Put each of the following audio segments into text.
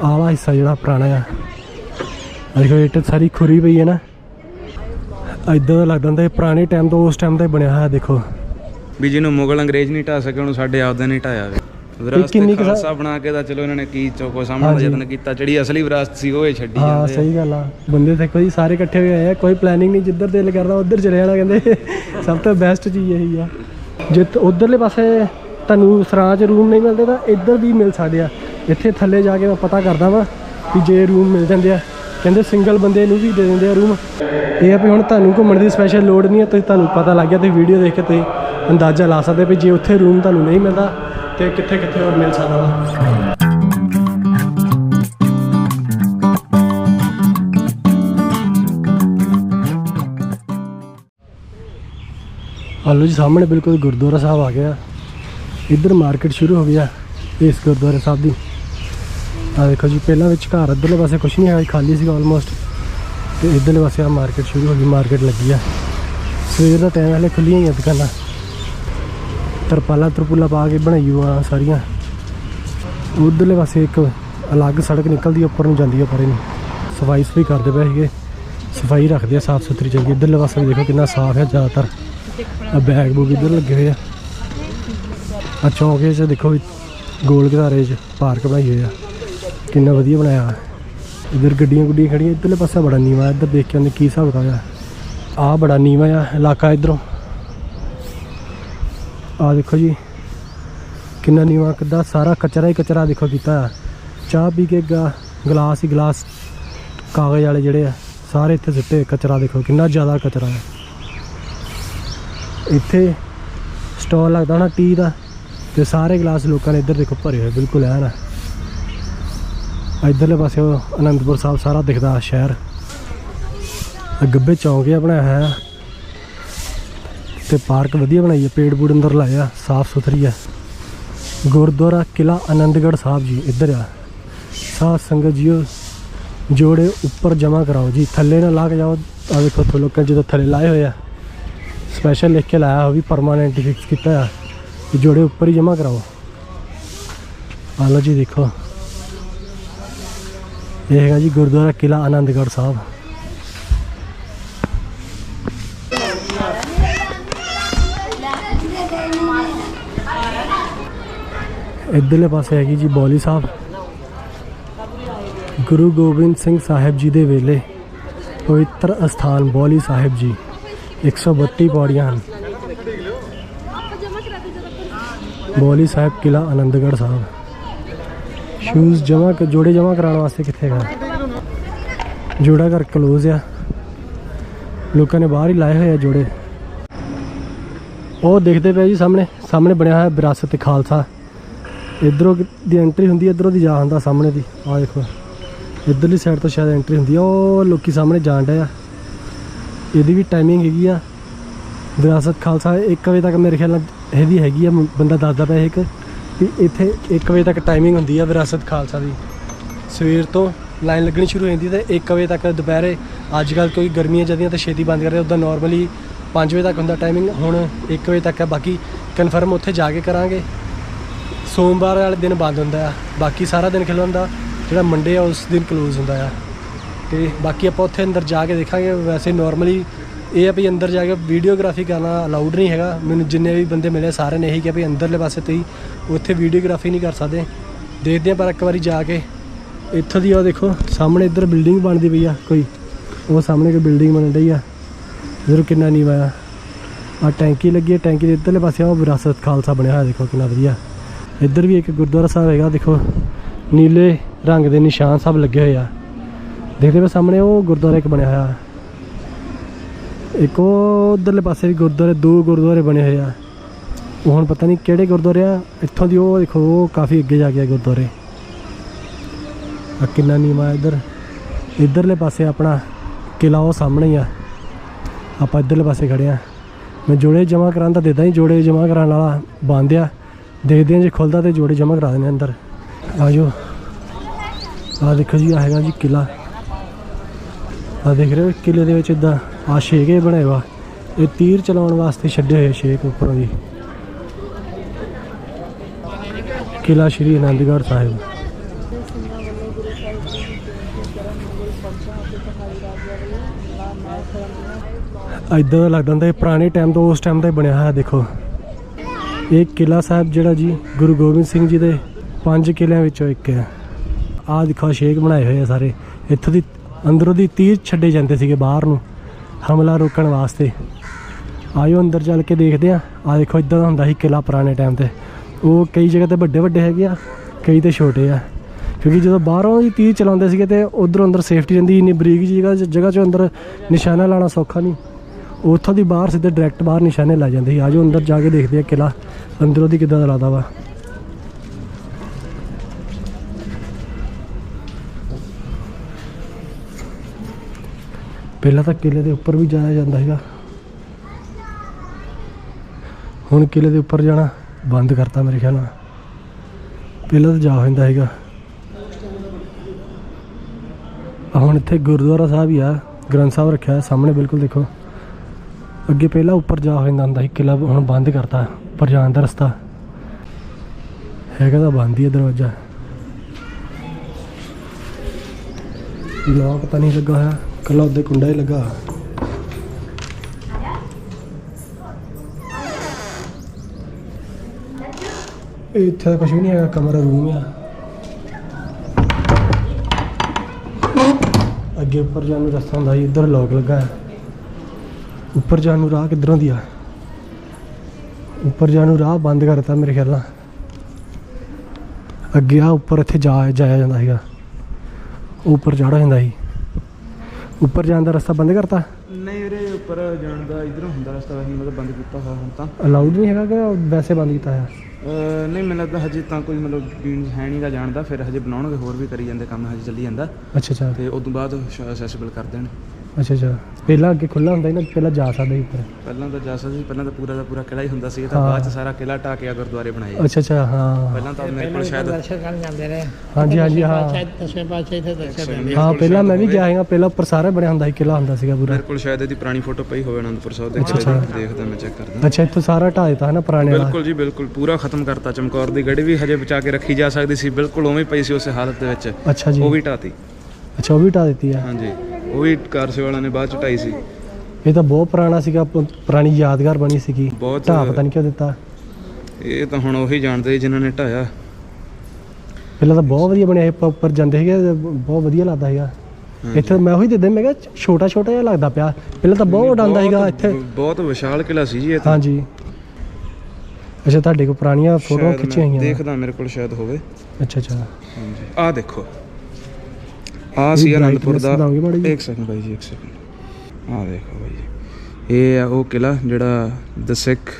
ਆਲਾ ਹਿੱਸਾ ਜਿਹੜਾ ਪੁਰਾਣਾ ਆ। ਦੇਖੋ ਇੱਟ ਸਾਰੀ ਖੁਰੀ ਪਈ ਹੈ ਨਾ। ਇਦਾਂ ਦਾ ਲੱਗਦਾ ਹੁੰਦਾ ਇਹ ਪੁਰਾਣੇ ਟਾਈਮ ਤੋਂ ਉਸ ਟਾਈਮ ਦਾ ਹੀ ਬਣਿਆ ਹੋਇਆ ਦੇਖੋ। ਵੀ ਜਿਹਨੂੰ ਮੁਗਲ ਅੰਗਰੇਜ਼ ਨਹੀਂ ਢਾ ਸਕੇ ਉਹਨੂੰ ਸਾਡੇ ਆਪਦੇ ਨਹੀਂ ਢਾਇਆ ਵਿਰਾਸਤ ਖਾਲਸਾ ਬਣਾ ਕੇ ਤਾਂ ਚਲੋ ਇਹਨਾਂ ਨੇ ਕੀ ਚੋਕੋ ਸਾਹਮਣੇ। ਯਤਨ ਕੀਤਾ ਜਿਹੜੀ ਅਸਲੀ ਵਿਰਾਸਤ ਸੀ ਉਹ ਇਹ ਛੱਡੀ ਹਾਂ ਜਾਂਦੇ ਆ। ਸਹੀ ਗੱਲ ਆ। ਬੰਦੇ ਦੇਖੋ ਜੀ ਸਾਰੇ ਇਕੱਠੇ ਹੋਏ ਆਏ ਆ ਕੋਈ ਪਲੈਨਿੰਗ ਨਹੀਂ ਜਿੱਧਰ ਦਿਲ ਕਰਦਾ ਉਧਰ ਚਲੇ ਜਾਣਾ ਕਹਿੰਦੇ। ਸਭ ਤੋਂ ਬੈਸਟ ਚੀਜ਼ ਇਹੀ ਆ। ਜੇ ਉਧਰਲੇ ਪਾਸੇ ਤੁਹਾਨੂੰ ਸਰਾਂ 'ਚ ਰੂਮ ਨਹੀਂ ਮਿਲਦੇ ਤਾਂ ਇੱਧਰ ਵੀ ਮਿਲ ਸਕਦੇ ਆ। ਇੱਥੇ ਥੱਲੇ ਜਾ ਕੇ ਮੈਂ ਪਤਾ ਕਰਦਾ ਵਾਂ ਵੀ ਜੇ ਰੂਮ ਮਿਲ ਜਾਂਦੇ ਆ। ਕਹਿੰਦੇ ਸਿੰਗਲ ਬੰਦੇ ਨੂੰ ਵੀ ਦੇ ਦਿੰਦੇ ਆ ਰੂਮ ਇਹ ਆ ਵੀ ਹੁਣ ਤੁਹਾਨੂੰ ਘੁੰਮਣ ਦੀ ਸਪੈਸ਼ਲ ਲੋੜ ਨਹੀਂ ਹੈ ਤੁਸੀਂ ਤੁਹਾਨੂੰ ਪਤਾ ਲੱਗ ਗਿਆ ਤੇ ਵੀਡੀਓ ਦੇਖ ਕੇ ਤੁਸੀਂ ਅੰਦਾਜ਼ਾ ਲਾ ਸਕਦੇ ਵੀ ਜੇ ਉੱਥੇ ਰੂਮ ਤੁਹਾਨੂੰ ਨਹੀਂ ਮਿਲਦਾ ਤੇ ਕਿੱਥੇ ਕਿੱਥੇ ਹੋਰ ਮਿਲ ਸਕਦਾ ਵਾ। ਹਲੋ ਜੀ, ਸਾਹਮਣੇ ਬਿਲਕੁਲ ਗੁਰਦੁਆਰਾ ਸਾਹਿਬ ਆ ਗਿਆ। ਇੱਧਰ ਮਾਰਕੀਟ ਸ਼ੁਰੂ ਹੋ ਗਿਆ ਇਸ ਗੁਰਦੁਆਰਾ ਸਾਹਿਬ ਦੀ। ਆ ਦੇਖੋ ਜੀ, ਪਹਿਲਾਂ ਵਿੱਚ ਘਰ, ਇੱਧਰਲੇ ਪਾਸੇ ਕੁਝ ਨਹੀਂ ਹੈ ਖਾਲੀ ਸੀਗਾ ਆਲਮੋਸਟ ਤੇ ਇੱਧਰਲੇ ਪਾਸੇ ਆ ਮਾਰਕੀਟ ਸ਼ੁਰੂ ਹੋ ਗਈ ਮਾਰਕੀਟ ਲੱਗੀ ਆ। ਸਵੇਰ ਦਾ ਟਾਈਮ ਹਲੇ ਖੁੱਲੀਆਂ ਹੀ ਆ ਦੁਕਾਨਾਂ। ਤਰਪਾਲਾ ਤਰਪੁਲਾ ਪਾ ਕੇ ਬਣਾਈ ਹੋਆ ਸਾਰੀਆਂ। ਉਧਰਲੇ ਪਾਸੇ ਇੱਕ ਅਲੱਗ ਸੜਕ ਨਿਕਲਦੀ ਉੱਪਰ ਨੂੰ ਜਾਂਦੀ ਆ, ਪਰੇ ਨੂੰ। ਸਫ਼ਾਈ ਸਫ਼ਾਈ ਕਰਦੇ ਪਏ ਸੀਗੇ। ਸਫ਼ਾਈ ਰੱਖਦੇ ਆ, ਸਾਫ਼ ਸੁਥਰੀ ਚੰਗੀ ਇੱਧਰਲੇ ਪਾਸੇ ਵੀ ਦੇਖੋ ਕਿੰਨਾ ਸਾਫ਼ ਹੈ ਜ਼ਿਆਦਾਤਰ। ਆ ਬੈਗ ਬੂਗ ਇੱਧਰ ਲੱਗੇ ਹੋਏ ਆ। ਆ ਚੌਂਕੇ 'ਚ ਦੇਖੋ ਗੋਲ ਘਦਾਰੇ 'ਚ ਪਾਰਕ ਬਣਾਈ ਹੋਈ ਆ। ਕਿੰਨਾ ਵਧੀਆ ਬਣਾਇਆ। ਇੱਧਰ ਗੱਡੀਆਂ ਗੁੱਡੀਆਂ ਖੜੀਆਂ, ਇੱਧਰਲੇ ਪਾਸੇ ਬੜਾ ਨੀਵਾ, ਇੱਧਰ ਦੇਖ ਕੇ ਆਉਂਦੇ ਕੀ ਹਿਸਾਬ ਕਿਤਾਬ ਆ। ਬੜਾ ਨੀਵਾ ਆ, ਇਲਾਕਾ ਇੱਧਰੋਂ। ਆ ਦੇਖੋ ਜੀ, ਕਿੰਨਾ ਨੀਵਾ, ਕਿੱਦਾਂ ਸਾਰਾ ਕਚਰਾ ਹੀ ਕਚਰਾ ਦੇਖੋ ਕੀਤਾ ਆ। ਚਾਹ ਪੀ ਕੇ ਗਾ, ਗਲਾਸ ਹੀ ਗਲਾਸ, ਕਾਗਜ਼ ਵਾਲੇ ਜਿਹੜੇ ਆ, ਸਾਰੇ ਇੱਥੇ ਸੁੱਟੇ ਕਚਰਾ ਦੇਖੋ, ਕਿੰਨਾ ਜ਼ਿਆਦਾ ਕਚਰਾ ਹੈ ਇੱਥੇ ਸਟਾਲ ਲੱਗਦਾ ਹੋਣਾ ਟੀ ਦਾ, ਤੇ ਸਾਰੇ ਗਲਾਸ ਲੋਕਾਂ ਨੇ ਇੱਧਰ ਦੇਖੋ ਭਰੇ ਹੋਏ, ਬਿਲਕੁਲ ਐਨ ਇਧਰਲੇ ਪਾਸੇ ਉਹ ਅਨੰਦਪੁਰ ਸਾਹਿਬ ਸਾਰਾ ਦਿਖਦਾ ਸ਼ਹਿਰ। ਆਹ ਗੱਬੇ ਚੌਂਕ ਜਿਹਾ ਬਣਾਇਆ ਹੋਇਆ। ਹੈ ਤੇ ਪਾਰਕ ਵਧੀਆ ਬਣਾਈ ਹੈ ਪੇੜ ਪੂੜ ਅੰਦਰ ਲਾਇਆ ਸਾਫ਼ ਸੁਥਰੀ ਹੈ ਗੁਰਦੁਆਰਾ ਕਿਲਾ ਆਨੰਦਗੜ੍ਹ ਸਾਹਿਬ ਜੀ, ਇੱਧਰ ਆ। ਸਾਧ ਸੰਗਤ ਜੀਓ, ਜੋੜੇ ਉੱਪਰ ਜਮਾ ਕਰਾਓ ਜੀ, ਥੱਲੇ ਨਾ ਲਾ ਕੇ ਜਾਓ। ਆ ਦੇਖੋ ਥੋ ਲੋਕਾਂ ਜਦੋਂ ਥੱਲੇ ਲਾਏ ਹੋਏ ਆ ਸਪੈਸ਼ਲ ਲਿਖ ਕੇ ਲਾਇਆ, ਉਹ ਵੀ ਪਰਮਾਨੈਂਟ ਫਿਕਸ ਕੀਤਾ ਆ। ਜੋੜੇ ਉੱਪਰ ਹੀ ਜਮਾ ਕਰਾਓ। ਆ ਲਓ ਜੀ ਦੇਖੋ। ਇਹ ਹੈਗਾ ਜੀ ਗੁਰਦੁਆਰਾ ਕਿਲਾ ਆਨੰਦਗੜ੍ਹ ਸਾਹਿਬ। ਇੱਧਰਲੇ ਪਾਸੇ ਹੈਗੀ ਜੀ ਬੌਲੀ ਸਾਹਿਬ। ਗੁਰੂ ਗੋਬਿੰਦ ਸਿੰਘ ਸਾਹਿਬ ਜੀ ਦੇ ਵੇਲੇ ਪਵਿੱਤਰ ਅਸਥਾਨ ਬੌਲੀ ਸਾਹਿਬ ਜੀ 132 ਪੌੜੀਆਂ ਹਨ। ਬੌਲੀ ਸਾਹਿਬ ਕਿਲਾ ਆਨੰਦਗੜ੍ਹ ਸਾਹਿਬ। ਸ਼ੂਜ਼ ਜਮਾ ਜੋੜੇ ਜਮਾ ਕਰਾਉਣ ਵਾਸਤੇ ਕਿੱਥੇ ਗਏ ਜੋੜਾ ਘਰ ਕਲੋਜ਼ ਆ। ਲੋਕਾਂ ਨੇ ਬਾਹਰ ਹੀ ਲਾਏ ਹੋਏ ਆ ਜੋੜੇ। ਉਹ ਦੇਖਦੇ ਪਏ ਜੀ ਸਾਹਮਣੇ। ਸਾਹਮਣੇ ਬਣਿਆ ਹੋਇਆ ਵਿਰਾਸਤ ਖਾਲਸਾ। ਇਧਰੋਂ ਦੀ ਐਂਟਰੀ ਹੁੰਦੀ ਹੈ ਇਧਰੋਂ ਦੀ ਜਾ ਹੁੰਦਾ ਸਾਹਮਣੇ ਦੀ। ਆਹ ਦੇਖੋ। ਇਧਰਲੀ ਸਾਈਡ ਤੋਂ ਸ਼ਾਇਦ ਐਂਟਰੀ ਹੁੰਦੀ ਆ। ਉਹ ਲੋਕੀ ਸਾਹਮਣੇ ਜਾਣ ਡਏ ਆ। ਇਹਦੀ ਵੀ ਟਾਈਮਿੰਗ ਹੈਗੀ ਆ। ਵਿਰਾਸਤ ਖਾਲਸਾ 1 ਵਜੇ ਤੱਕ ਮੇਰੇ ਖਿਆਲ ਨਾਲ ਇਹਦੀ ਹੈਗੀ ਆ। ਮੁੰ- ਬੰਦਾ ਦੱਸਦਾ ਪਿਆ ਇੱਕ। ਵੀ ਇੱਥੇ 1 ਵਜੇ ਤੱਕ ਟਾਈਮਿੰਗ ਹੁੰਦੀ ਆ ਵਿਰਾਸਤ ਖਾਲਸਾ ਦੀ। ਸਵੇਰ ਤੋਂ ਲਾਈਨ ਲੱਗਣੀ ਸ਼ੁਰੂ ਹੋ ਜਾਂਦੀ ਤੇ 1 ਵਜੇ ਤੱਕ ਦੁਪਹਿਰੇ ਅੱਜ ਕੱਲ ਕੋਈ ਗਰਮੀਆਂ ਜਦੀਆਂ ਤਾਂ ਛੇਤੀ ਬੰਦ ਕਰਦੇ ਉਦਾਂ ਨਾਰਮਲੀ 5 ਵਜੇ ਤੱਕ ਹੁੰਦਾ ਟਾਈਮਿੰਗ ਹੁਣ 1 ਵਜੇ ਤੱਕ ਹੈ ਬਾਕੀ ਕਨਫਰਮ ਉੱਥੇ ਜਾ ਕੇ ਕਰਾਂਗੇ। ਸੋਮਵਾਰ ਵਾਲੇ ਦਿਨ ਬੰਦ ਹੁੰਦਾ ਆ, ਬਾਕੀ ਸਾਰਾ ਦਿਨ ਖੁੱਲ੍ਹਾ ਹੁੰਦਾ ਜਿਹੜਾ ਮੰਡੇ ਆ, ਉਸ ਦਿਨ ਕਲੋਜ਼ ਹੁੰਦਾ ਆ। ਤੇ ਬਾਕੀ ਆਪਾਂ ਉੱਥੇ ਅੰਦਰ ਜਾ ਕੇ ਦੇਖਾਂਗੇ, ਵੈਸੇ ਨਾਰਮਲੀ ਇਹ ਆ ਵੀ ਅੰਦਰ ਜਾ ਕੇ ਵੀਡੀਓਗ੍ਰਾਫੀ ਕਰਨਾ ਅਲਾਉਡ ਨਹੀਂ ਹੈਗਾ, ਮੈਨੂੰ ਜਿੰਨੇ ਵੀ ਬੰਦੇ ਮਿਲੇ ਸਾਰਿਆਂ ਨੇ ਇਹੀ ਕਿਹਾ ਵੀ ਅੰਦਰਲੇ ਪਾਸੇ ਤੁਸੀਂ ਉੱਥੇ ਵੀਡੀਓਗ੍ਰਾਫੀ ਨਹੀਂ ਕਰ ਸਕਦੇ। ਦੇਖਦੇ ਆ ਪਰ ਇੱਕ ਵਾਰੀ ਜਾ ਕੇ। ਇੱਥੋਂ ਦੀ ਉਹ ਦੇਖੋ, ਸਾਹਮਣੇ ਇੱਧਰ ਬਿਲਡਿੰਗ ਬਣਦੀ ਪਈ ਆ ਕੋਈ। ਉਹ ਸਾਹਮਣੇ ਕੋਈ ਬਿਲਡਿੰਗ ਬਣਨ ਰਹੀ ਆ। ਇਧਰ ਕਿੰਨਾ ਨੀਵਾ ਆ ਆ ਟੈਂਕੀ ਲੱਗੀ ਹੈ ਟੈਂਕੀ ਦੇ ਇੱਧਰਲੇ ਪਾਸੇ ਉਹ ਵਿਰਾਸਤ ਖਾਲਸਾ ਬਣਿਆ ਹੋਇਆ ਦੇਖੋ ਕਿੰਨਾ ਵਧੀਆ। ਇੱਧਰ ਵੀ ਇੱਕ ਗੁਰਦੁਆਰਾ ਸਾਹਿਬ ਹੈਗਾ ਦੇਖੋ। ਨੀਲੇ ਰੰਗ ਦੇ ਨਿਸ਼ਾਨ ਸਭ ਲੱਗੇ ਹੋਏ ਆ। ਦੇਖਦੇ ਪਏ ਸਾਹਮਣੇ ਉਹ ਗੁਰਦੁਆਰਾ ਇੱਕ ਬਣਿਆ ਹੋਇਆ। ਇੱਕ ਉਹ ਉਧਰਲੇ ਪਾਸੇ ਵੀ ਗੁਰਦੁਆਰੇ, ਦੋ ਗੁਰਦੁਆਰੇ ਬਣੇ ਹੋਏ ਆ। ਉਹ ਹੁਣ ਪਤਾ ਨਹੀਂ ਕਿਹੜੇ ਗੁਰਦੁਆਰੇ ਆ, ਇੱਥੋਂ ਦੀ ਉਹ ਦੇਖੋ, ਉਹ ਕਾਫੀ ਅੱਗੇ ਜਾ ਗਿਆ ਗੁਰਦੁਆਰੇ। ਆ ਕਿੰਨਾ ਨੀਵਾ ਇੱਧਰ। ਇੱਧਰਲੇ ਪਾਸੇ ਆਪਣਾ ਕਿਲਾ ਉਹ ਸਾਹਮਣੇ ਹੀ ਆ। ਆਪਾਂ ਇੱਧਰਲੇ ਪਾਸੇ ਖੜੇ ਆ। ਮੈਂ ਜੋੜੇ ਜਮਾ ਕਰਾਉਣ ਤਾਂ ਦੇਦਾ ਹੀ ਜੋੜੇ ਜਮਾ ਕਰਾਉਣ ਵਾਲਾ ਬੰਦਿਆ ਦੇਖਦੇ ਆ ਜੇ ਖੁੱਲਦਾ ਤੇ ਜੋੜੇ ਜਮਾ ਕਰਾ ਦਿੰਦੇ ਆ ਅੰਦਰ। ਆਜੋ ਆ ਦੇਖੋ ਜੀ, ਆ ਹੈਗਾ ਜੀ ਕਿਲਾ। ਆ ਦੇਖ ਰਹੇ ਹੋ, ਕਿਲੇ ਦੇ ਵਿੱਚ ਇਦਾਂ ਆ ਛੇਕੇ ਬਣਾਏ ਵਾ। ਇਹ ਤੀਰ ਚਲਾਉਣ ਵਾਸਤੇ ਛੱਡੇ ਹੋਏ ਸ਼ੇਕ ਉੱਪਰੋਂ ਜੀ ਕਿਲਾ ਸ਼੍ਰੀ ਆਨੰਦਗੜ੍ਹ ਸਾਹਿਬ ਵੱਲੋਂ ਗੁਰੂ ਸਾਹਿਬ ਜੀ ਦੀ ਬੇਨਤੀ ਕਰਨ ਮੁਗਲ ਫੌਜਾਂ ਅਤੇ ਪਹਾੜੀ ਰਾਜਿਆਂ ਵੱਲੋਂ ਸ਼੍ਰੀ ਨਾ ਸਾਹਿਬ। ਇਦਾਂ ਦਾ ਲੱਗਦਾ ਹੁੰਦਾ, ਇਹ ਪੁਰਾਣੇ ਟਾਈਮ ਤੋਂ ਉਸ ਟਾਈਮ ਦਾ ਬਣਿਆ ਹੋਇਆ, ਦੇਖੋ। ਇਹ ਕਿਲਾ ਸਾਹਿਬ ਜਿਹੜਾ ਜੀ, ਗੁਰੂ ਗੋਬਿੰਦ ਸਿੰਘ ਜੀ ਦੇ ਪੰਜ ਕਿਲਿਆਂ ਵਿੱਚੋਂ ਇੱਕ ਹੈ। ਆਹ ਦੇਖੋ ਸ਼ੇਖ ਬਣਾਏ ਹੋਏ ਆ ਸਾਰੇ। ਇੱਥੋਂ ਦੀ, ਅੰਦਰੋਂ ਦੀ ਤੀਰ ਛੱਡੇ ਜਾਂਦੇ ਸੀਗੇ ਬਾਹਰ ਨੂੰ, ਹਮਲਾ ਰੋਕਣ ਵਾਸਤੇ। ਆਇਓ ਅੰਦਰ ਚੱਲ ਕੇ ਦੇਖਦੇ ਆ ਆ ਦੇਖੋ ਇਦਾਂ ਦਾ ਹੁੰਦਾ ਸੀ ਕਿਲਾ ਪੁਰਾਣੇ ਟਾਈਮ ਤੇ। ਉਹ ਕਈ ਜਗ੍ਹਾ ਤੇ ਵੱਡੇ ਵੱਡੇ ਹੈਗੇ ਆ, ਕਈ ਤੇ ਛੋਟੇ ਆ। ਕਿਉਂਕਿ ਜਦੋਂ ਬਾਹਰੋਂ ਦੀ ਤੀਰ ਚਲਾਉਂਦੇ ਸੀਗੇ ਤੇ ਉਧਰੋਂ ਅੰਦਰ ਸੇਫਟੀ ਰਹਿੰਦੀ, ਇੰਨੀ ਬਰੀਕ ਜਗ੍ਹਾ ਜਗ੍ਹਾ ਚੋਂ ਅੰਦਰ ਨਿਸ਼ਾਨਾ ਲਾਣਾ ਸੌਖਾ ਨਹੀਂ। ਉੱਥੋਂ ਦੀ ਬਾਹਰ ਸਿੱਧੇ ਡਾਇਰੈਕਟ ਬਾਹਰ ਨਿਸ਼ਾਨੇ ਲਾ ਜਾਂਦੇ ਸੀ। ਜੋ ਅੰਦਰ ਜਾ ਕੇ ਦੇਖਦੇ ਆ ਕਿਲਾ, ਅੰਦਰੋਂ ਦੀ ਕਿੱਦਾਂ ਦਾ ਲੱਗਦਾ ਵਾ। ਪਹਿਲਾਂ ਤਾਂ ਕਿਲੇ ਦੇ ਉੱਪਰ ਵੀ ਜਾਇਆ ਜਾਂਦਾ ਸੀਗਾ। ਹੁਣ ਕਿਲੇ ਦੇ ਉੱਪਰ ਜਾਣਾ। ਬੰਦ ਕਰਤਾ ਮੇਰੇ ਖਿਆਲ ਨਾਲ। ਪਹਿਲਾਂ ਤਾਂ ਜਾ ਹੁੰਦਾ ਸੀਗਾ। ਹੁਣ ਇੱਥੇ ਗੁਰਦੁਆਰਾ ਸਾਹਿਬ ਹੀ ਆ। ਗ੍ਰੰਥ ਸਾਹਿਬ ਰੱਖਿਆ ਸਾਹਮਣੇ, ਬਿਲਕੁਲ ਦੇਖੋ। ਅੱਗੇ ਪਹਿਲਾਂ ਉੱਪਰ ਜਾ ਹੋ ਜਾਂਦਾ ਹੁੰਦਾ ਸੀ ਕਿਲਾ ਹੁਣ ਬੰਦ ਕਰਤਾ, ਉੱਪਰ ਜਾਣ ਦਾ ਰਸਤਾ। ਹੈਗਾ ਤਾਂ ਬੰਦ ਹੀ ਹੈ ਦਰਵਾਜ਼ਾ। ਲੋਕ ਤਾਂ ਨਹੀਂ ਲੱਗਾ ਹੋਇਆ ਕੱਲਾ ਉਹਦੇ ਕੁੰਡਾ ਹੀ ਲੱਗਾ। ਇੱਥੇ ਤਾਂ ਕੁਝ ਵੀ ਨਹੀਂ ਹੈਗਾ, ਕਮਰਾ ਰੂਮ ਆ। ਅੱਗੇ ਉੱਪਰ ਜਾਣ ਨੂੰ ਰਸਤਾ ਹੁੰਦਾ ਸੀ ਇੱਧਰ ਲੋਕ ਲੱਗਾ ਹੈ। ਉੱਪਰ ਜਾਣ ਨੂੰ ਰਾਹ ਕਿੱਧਰੋਂ ਦੀ ਆ? ਉੱਪਰ ਜਾਣ ਨੂੰ ਰਾਹ ਬੰਦ ਕਰਤਾ ਮੇਰੇ ਖਿਆਲ ਨਾਲ। ਅੱਗੇ ਆ, ਉੱਪਰ ਇੱਥੇ ਜਾ, ਜਾਇਆ ਜਾਂਦਾ ਸੀਗਾ। ਉੱਪਰ ਚੜ੍ਹ ਜਾਂਦਾ ਸੀ। ਉੱਪਰ ਜਾਣ ਦਾ ਰਸਤਾ ਬੰਦ ਕਰਤਾ ਨਹੀਂ ਉੱਪਰ ਜਾਣ ਦਾ ਇਧਰੋਂ ਹੁੰਦਾ ਰਸਤਾ ਵਹੀ ਮਤਲਬ ਬੰਦ ਕੀਤਾ ਹੋਇਆ ਹੁਣ ਤਾਂ। ਅਲਾਉਡ ਨਹੀਂ ਹੈਗਾ ਕਿ ਵੈਸੇ ਬੰਦ ਕੀਤਾ ਹੈ ਅਹ ਨਹੀਂ ਮੈਨੂੰ ਲੱਗਦਾ ਹਜੇ ਤਾਂ ਕੋਈ ਮਤਲਬ ਮੀਨਸ ਹੈ ਨਹੀਂ ਦਾ ਜਾਣਦਾ ਫਿਰ ਹਜੇ ਬਣਾਉਣਗੇ ਹੋਰ ਵੀ ਕਰੀ ਜਾਂਦੇ ਕੰਮ ਹਜੇ ਚੱਲੀ ਜਾਂਦਾ। ਅੱਛਾ ਅੱਛਾ। ਤੇ ਉਸ ਤੋਂ ਬਾਅਦ ਅਸੈਸਿਬਲ ਕਰ ਦੇਣ। ਅੱਛਾ ਅੱਛਾ। ਪਹਿਲਾਂ ਅੱਗੇ ਖੁੱਲਾ ਹੁੰਦਾ ਸੀ ਨਾ ਪਹਿਲਾਂ ਜਾ ਸਕਦੇ ਸੀ ਉੱਪਰ। ਪਹਿਲਾਂ ਤਾਂ ਜਾ ਸਕਦਾ ਸੀ ਪਹਿਲਾਂ ਤਾਂ ਪੂਰਾ ਦਾ ਪੂਰਾ ਕਿਲਾ ਹੀ ਹੁੰਦਾ ਸੀ ਇਹ ਤਾਂ। ਬਾਅਦ ਚ ਸਾਰਾ ਕਿਲਾ ਢਾ ਕੇ ਆ ਗੁਰਦੁਆਰੇ ਬਣਾਏ। ਆ। ਅੱਛਾ ਅੱਛਾ ਹਾਂ। ਪਹਿਲਾਂ ਤਾਂ ਮੇਰੇ ਕੋਲ ਸ਼ਾਇਦ ਦਰਸ਼ਨ ਕਰਨ ਜਾਂਦੇ ਰਹੇ। ਹਾਂਜੀ ਹਾਂਜੀ ਹਾਂ। ਦਸਵੇਂ ਪਾਤਸ਼ਾਹ ਇੱਥੇ ਦਰਸ਼ਨ ਦਿੰਦੇ ਹਾਂ ਪਹਿਲਾਂ ਮੈਂ ਵੀ ਗਿਆ ਸੀਗਾ ਪਹਿਲਾਂ ਉੱਪਰ ਸਾਰਾ ਬਣਿਆ ਹੁੰਦਾ ਸੀ ਕਿਲਾ ਹੁੰਦਾ ਸੀਗਾ ਪੂਰਾ। ਮੇਰੇ ਕੋਲ ਸ਼ਾਇਦ ਇਹਦੀ ਪੁਰਾਣੀ ਫੋਟੋ ਪਈ ਹੋਵੇ ਅਨੰਦਪੁਰ ਸਾਹਿਬ ਦੇ ਅੱਛਾ, ਕਿਲੇ ਅੱਛਾ। ਦੀ ਦੇਖਦਾ ਮੈਂ ਚੈੱਕ ਕਰਦਾ। ਅੱਛਾ ਇੱਥੋਂ ਸਾਰਾ ਢਾ ਦਿੱਤਾ ਹੈ ਨਾ ਪੁਰਾਣੇ ਵਾਲਾ। ਬਿਲਕੁਲ ਜੀ ਬਿਲਕੁਲ। ਪੂਰਾ ਖਤਮ ਕਰਤਾ ਚਮਕੌਰ ਦੀ ਗੜੀ ਵੀ ਹਜੇ ਬਚਾ ਕੇ ਰੱਖੀ ਜਾ ਸਕਦੀ ਸੀ। ਬਿਲਕੁਲ ਉਵੇਂ ਪਈ ਸੀ ਉਸੇ ਹਾਲਤ ਦੇ ਵਿੱਚ। ਅੱਛਾ ਜੀ। ਉਹ ਵੀ ਢਾਤੀ ਅੱਛਾ ਉਹ ਵੀ ਢਾ ਦਿੱਤੀ ਹੈ। ਹਾਂਜੀ। ਉਹ ਵੀ ਕਾਰਸੇ ਵਾਲਿਆਂ ਨੇ ਬਾਅਦ ਚ ਢਾਈ ਸੀ। ਇਹ ਤਾਂ ਬਹੁਤ ਪੁਰਾਣਾ ਸੀਗਾ ਪ- ਪੁਰਾਣੀ ਯਾਦਗਾਰ ਬਣੀ ਸੀਗੀ। ਬਹੁਤ ਢਾ ਪਤਾ ਨਹੀਂ ਕਿਉਂ ਦਿੱਤਾ। ਇਹ ਤਾਂ ਹੁਣ ਉਹੀ ਜਾਣਦੇ ਜਿਨ੍ਹਾਂ ਨੇ ਢਾਇਆ ਪਹਿਲਾਂ ਤਾਂ ਬਹੁਤ ਵਧੀਆ ਬਣਿਆ ਸੀ ਆਪਾਂ ਉੱਪਰ ਜਾਂਦੇ ਸੀਗੇ ਤੇ ਬਹੁਤ ਵਧੀਆ ਲੱਗਦਾ ਸੀਗਾ। ਇੱਥੇ ਮੈਂ ਉਹੀ ਦਿੰਦੇ ਮੈਂ ਕਿਹਾ ਛੋਟਾ ਛੋਟਾ ਜਿਹਾ ਲੱਗਦਾ ਪਿਆ। ਪਹਿਲਾਂ ਤਾਂ ਬਹੁਤ ਆਉਂਦਾ ਸੀਗਾ ਇੱਥੇ। ਬਹੁਤ ਵਿਸ਼ਾਲ ਕਿਲਾ ਸੀ ਜੀ ਇਹ ਤਾਂ। ਹਾਂਜੀ। ਅੱਛਾ ਤੁਹਾਡੇ ਕੋਲ ਪੁਰਾਣੀਆਂ ਫੋਟੋਆਂ ਸ਼ਾਇਦ ਖਿੱਚੀਆਂ ਹੋਈਆਂ। ਦੇਖਦਾ ਮੇਰੇ ਕੋਲ ਸ਼ਾਇਦ ਹੋਵੇ। ਅੱਛਾ ਅੱਛਾ। ਹਾਂਜੀ। ਆਹ ਦੇਖੋ। ਆਹ ਸੀ ਅਨੰਦਪੁਰ ਦਾ? ਇੱਕ ਸੈਕਿੰਡ ਬਾਈ ਜੀ ਇੱਕ ਸੈਕਿੰਡ ਆਹ ਦੇਖੋ ਬਾਈ ਜੀ। ਇਹ ਆ ਉਹ ਕਿਲਾ ਜਿਹੜਾ the Sikh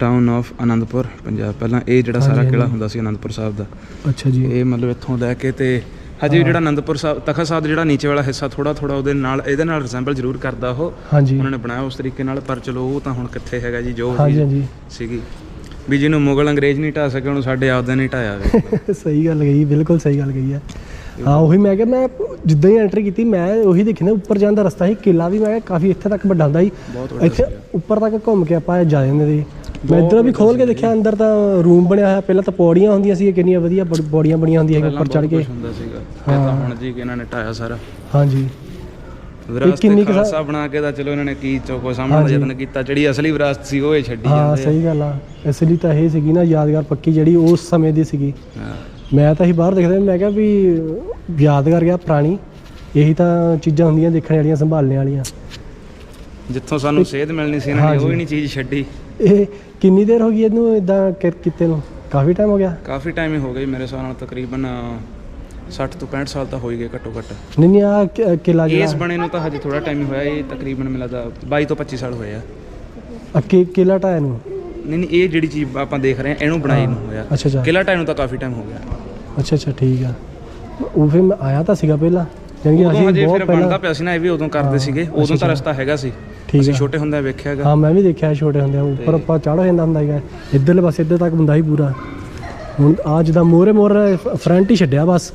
town of Anandpur Punjab. ਪਹਿਲਾਂ ਇਹ ਜਿਹੜਾ ਸਾਰਾ ਕਿਲਾ। ਹੁੰਦਾ ਸੀ ਅਨੰਦਪੁਰ ਸਾਹਿਬ ਦਾ। ਅੱਛਾ ਜੀ। ਇਹ ਮਤਲਬ ਇੱਥੋਂ ਲੈ ਕੇ ਤੇ ਹਜੇ ਜਿਹੜਾ ਅਨੰਦਪੁਰ ਸਾਹਿਬ ਤਖਤ ਸਾਹਿਬ ਜਿਹੜਾ ਨੀਚੇ ਵਾਲਾ ਹਿੱਸਾ ਥੋੜਾ ਥੋੜਾ ਉਹਦੇ ਨਾਲ ਇਹਦੇ ਨਾਲ ਰਿਸੈਂਬਲ ਜ਼ਰੂਰ ਕਰਦਾ ਉਹ। ਉਹਨਾਂ ਨੇ ਬਣਾਇਆ ਉਸ ਤਰੀਕੇ ਨਾਲ ਪਰ ਚਲੋ ਉਹ ਤਾਂ ਹੁਣ ਕਿੱਥੇ ਹੈਗਾ ਜੀ ਜੋ ਹਾਂਜੀ ਵੀ ਹਾਂਜੀ ਸੀਗੀ। ਵੀ ਜਿਹਨੂੰ ਮੁਗਲ ਅੰਗਰੇਜ਼ ਨਹੀਂ ਢਾ ਸਕੇ ਉਹਨੂੰ ਸਾਡੇ ਆਪਦੇ ਨਹੀਂ ਢਾਇਆ ਸਹੀ ਗੱਲ ਗਈ ਬਿਲਕੁਲ ਸਹੀ ਗੱਲ ਗਈ ਹੈ ਹਾਂ ਉਹੀ ਮੈਂ ਕਿਹਾ ਮੈਂ ਜਿੱਦਾਂ ਹੀ ਐਂਟਰ ਕੀਤੀ ਮੈਂ ਉਹੀ ਦੇਖਿਆ ਉੱਪਰ ਜਾਣ ਦਾ ਰਸਤਾ ਸੀ ਕਿਲਾ ਵੀ ਮੈਂ ਕਿਹਾ ਕਾਫੀ ਇੱਥੇ ਤੱਕ ਵੱਡਾ ਹੁੰਦਾ ਸੀ। ਬਹੁਤ ਵੱਡਾ ਇੱਥੇ ਉੱਪਰ ਤੱਕ ਘੁੰਮ ਕੇ ਆਪਾਂ ਜਾ ਜਾਂਦੇ ਸੀ। ਮੈਂ ਇੱਧਰੋਂ ਵੀ ਖੋਲ ਕੇ ਦੇਖਿਆ ਅੰਦਰ ਤਾਂ ਰੂਮ ਬਣਿਆ ਹੋਇਆ ਪਹਿਲਾਂ ਤਾਂ ਪੌੜੀਆਂ ਹੁੰਦੀਆਂ ਸੀ ਕਿੰਨੀਆਂ ਵਧੀਆ ਬੜ- ਪੌੜੀਆਂ ਬਣੀਆਂ ਹੁੰਦੀਆਂ ਸੀ ਉੱਪਰ ਚੜ ਕੇ। ਕੁਛ ਹੁੰਦਾ ਸੀਗਾ। ਇਹ ਤਾਂ ਹੁਣ ਜੀ ਕਿ ਇਹਨਾਂ ਨੇ ਢਾਇਆ ਸਾਰਾ। ਹਾਂਜੀ। ਵਿਰਾਸਤ ਕਿੰਨੀ ਕੁ ਸਾ- ਖਾਲਸਾ ਬਣਾ ਕੇ ਤਾਂ ਚਲੋ ਇਹਨਾਂ ਨੇ ਕੀ ਚੋਕੋ ਸਾਹਮਣੇ ਦਾ। ਯਤਨ ਕੀਤਾ ਜਿਹੜੀ ਅਸਲੀ ਵਿਰਾਸਤ ਸੀ ਉਹ ਇਹ ਛੱਡੀ ਹਾਂ ਜਾਂਦੇ ਸਹੀ ਗੱਲ ਆ। ਇਸ ਲਈ ਤਾਂ ਇਹ ਸੀਗੀ ਨਾ ਯਾਦਗਾਰ ਪੱਕੀ ਜਿਹੜੀ ਉਸ ਸਮੇਂ ਦੀ ਸੀਗੀ। ਹਾਂ। ਮੈਂ ਤਾਂ ਹੀ ਬਾਹਰ ਦੇਖਦਾ ਮੈਂ ਕਿਹਾ ਵੀ ਯਾਦਗਾਰ ਗਿਆ ਪੁਰਾਣੀ ਇਹੀ ਤਾਂ ਚੀਜ਼ਾਂ ਹੁੰਦੀਆਂ ਦੇਖਣ ਵਾਲੀਆਂ ਸੰਭਾਲਣ ਵਾਲੀਆਂ। ਜਿੱਥੋਂ ਸਾਨੂੰ ਸੇਧ ਮਿਲਣੀ ਸੀ ਨੇ ਉਹ। ਹੀ ਨਹੀਂ ਚੀਜ਼ ਛੱਡੀ। ਇਹ ਕਿੰਨੀ ਦੇਰ ਹੋ ਗਈ ਇਹਨੂੰ ਇਦਾਂ ਕੀਤੇ ਨੂੰ? ਕਾਫੀ ਟਾਈਮ ਹੋ ਗਿਆ? ਕਾਫੀ ਟਾਈਮ ਹੀ ਹੋ ਗਿਆ ਮੇਰੇ ਹਿਸਾਬ ਨਾਲ ਤਕਰੀਬਨ 60 ਤੋਂ 65 ਸਾਲ ਤਾਂ ਹੋ ਹੀ ਗਏ ਘੱਟੋ ਘੱਟ। ਨਹੀਂ ਨਹੀਂ ਆ ਕਿਲਾ ਇਸ ਜਿਹੜਾ ਬਣੇ ਨੂੰ ਤਾਂ ਹਜੇ ਥੋੜਾ ਟਾਈਮ ਹੀ ਹੋਇਆ ਇਹ ਤਕਰੀਬਨ ਮੈਨੂੰ ਲੱਗਦਾ 22 ਤੋਂ 25 ਸਾਲ ਹੋਏ ਆ। ਕਿਲਾ ਢਾਇਆ ਨੂੰ? ਨਹੀਂ ਨਹੀਂ ਇਹ ਜਿਹੜੀ ਚੀਜ਼ ਆਪਾਂ ਦੇਖ ਰਹੇ ਹਾਂ ਇਹਨੂੰ ਬਣਾਈ ਨੂੰ ਹੋਇਆ। ਅੱਛਾ ਅੱਛਾ। ਕਿਲਾ ਟਾਈਮ ਨੂੰ ਤਾਂ ਕਾਫੀ ਟਾਈਮ ਹੋ ਗਿਆ। ਅੱਛਾ ਅੱਛਾ ਠੀਕ ਆ। ਉਹ ਫਿਰ ਮੈਂ ਆਇਆ ਤਾਂ ਸੀਗਾ ਪਹਿਲਾਂ। ਕਿ ਉਦੋਂ ਅਸੀਂ ਹਜੇ ਬਹੁਤ ਫਿਰ ਬਣਦਾ ਪਹਿਲਾਂ ਪਿਆ ਸੀ ਨਾ ਇਹ ਵੀ ਉਦੋਂ ਕਰਦੇ ਸੀਗੇ। ਉਦੋਂ ਤਾਂ ਰਸਤਾ ਹੈਗਾ ਸੀ। ਠੀਕ ਅਸੀਂ ਆ। ਛੋਟੇ ਹੁੰਦੇ ਵੇਖਿਆ ਹੈਗਾ। ਹਾਂ ਮੈਂ ਵੀ ਦੇਖਿਆ ਛੋਟੇ ਹੁੰਦੇ ਉੱਪਰ ਆਪਾਂ ਚੜ੍ਹ ਜਾਂਦਾ ਹੁੰਦਾ ਸੀਗਾ। ਇੱਧਰਲੇ ਪਾਸੇ ਇੱਧਰ ਤੱਕ ਹੁੰਦਾ ਸੀ ਪੂਰਾ। ਹੁਣ ਆ ਜਿੱਦਾਂ ਮੋਰੇ ਮੋਰ ਫਰੰਟ ਹੀ ਛੱਡਿਆ ਬਸ।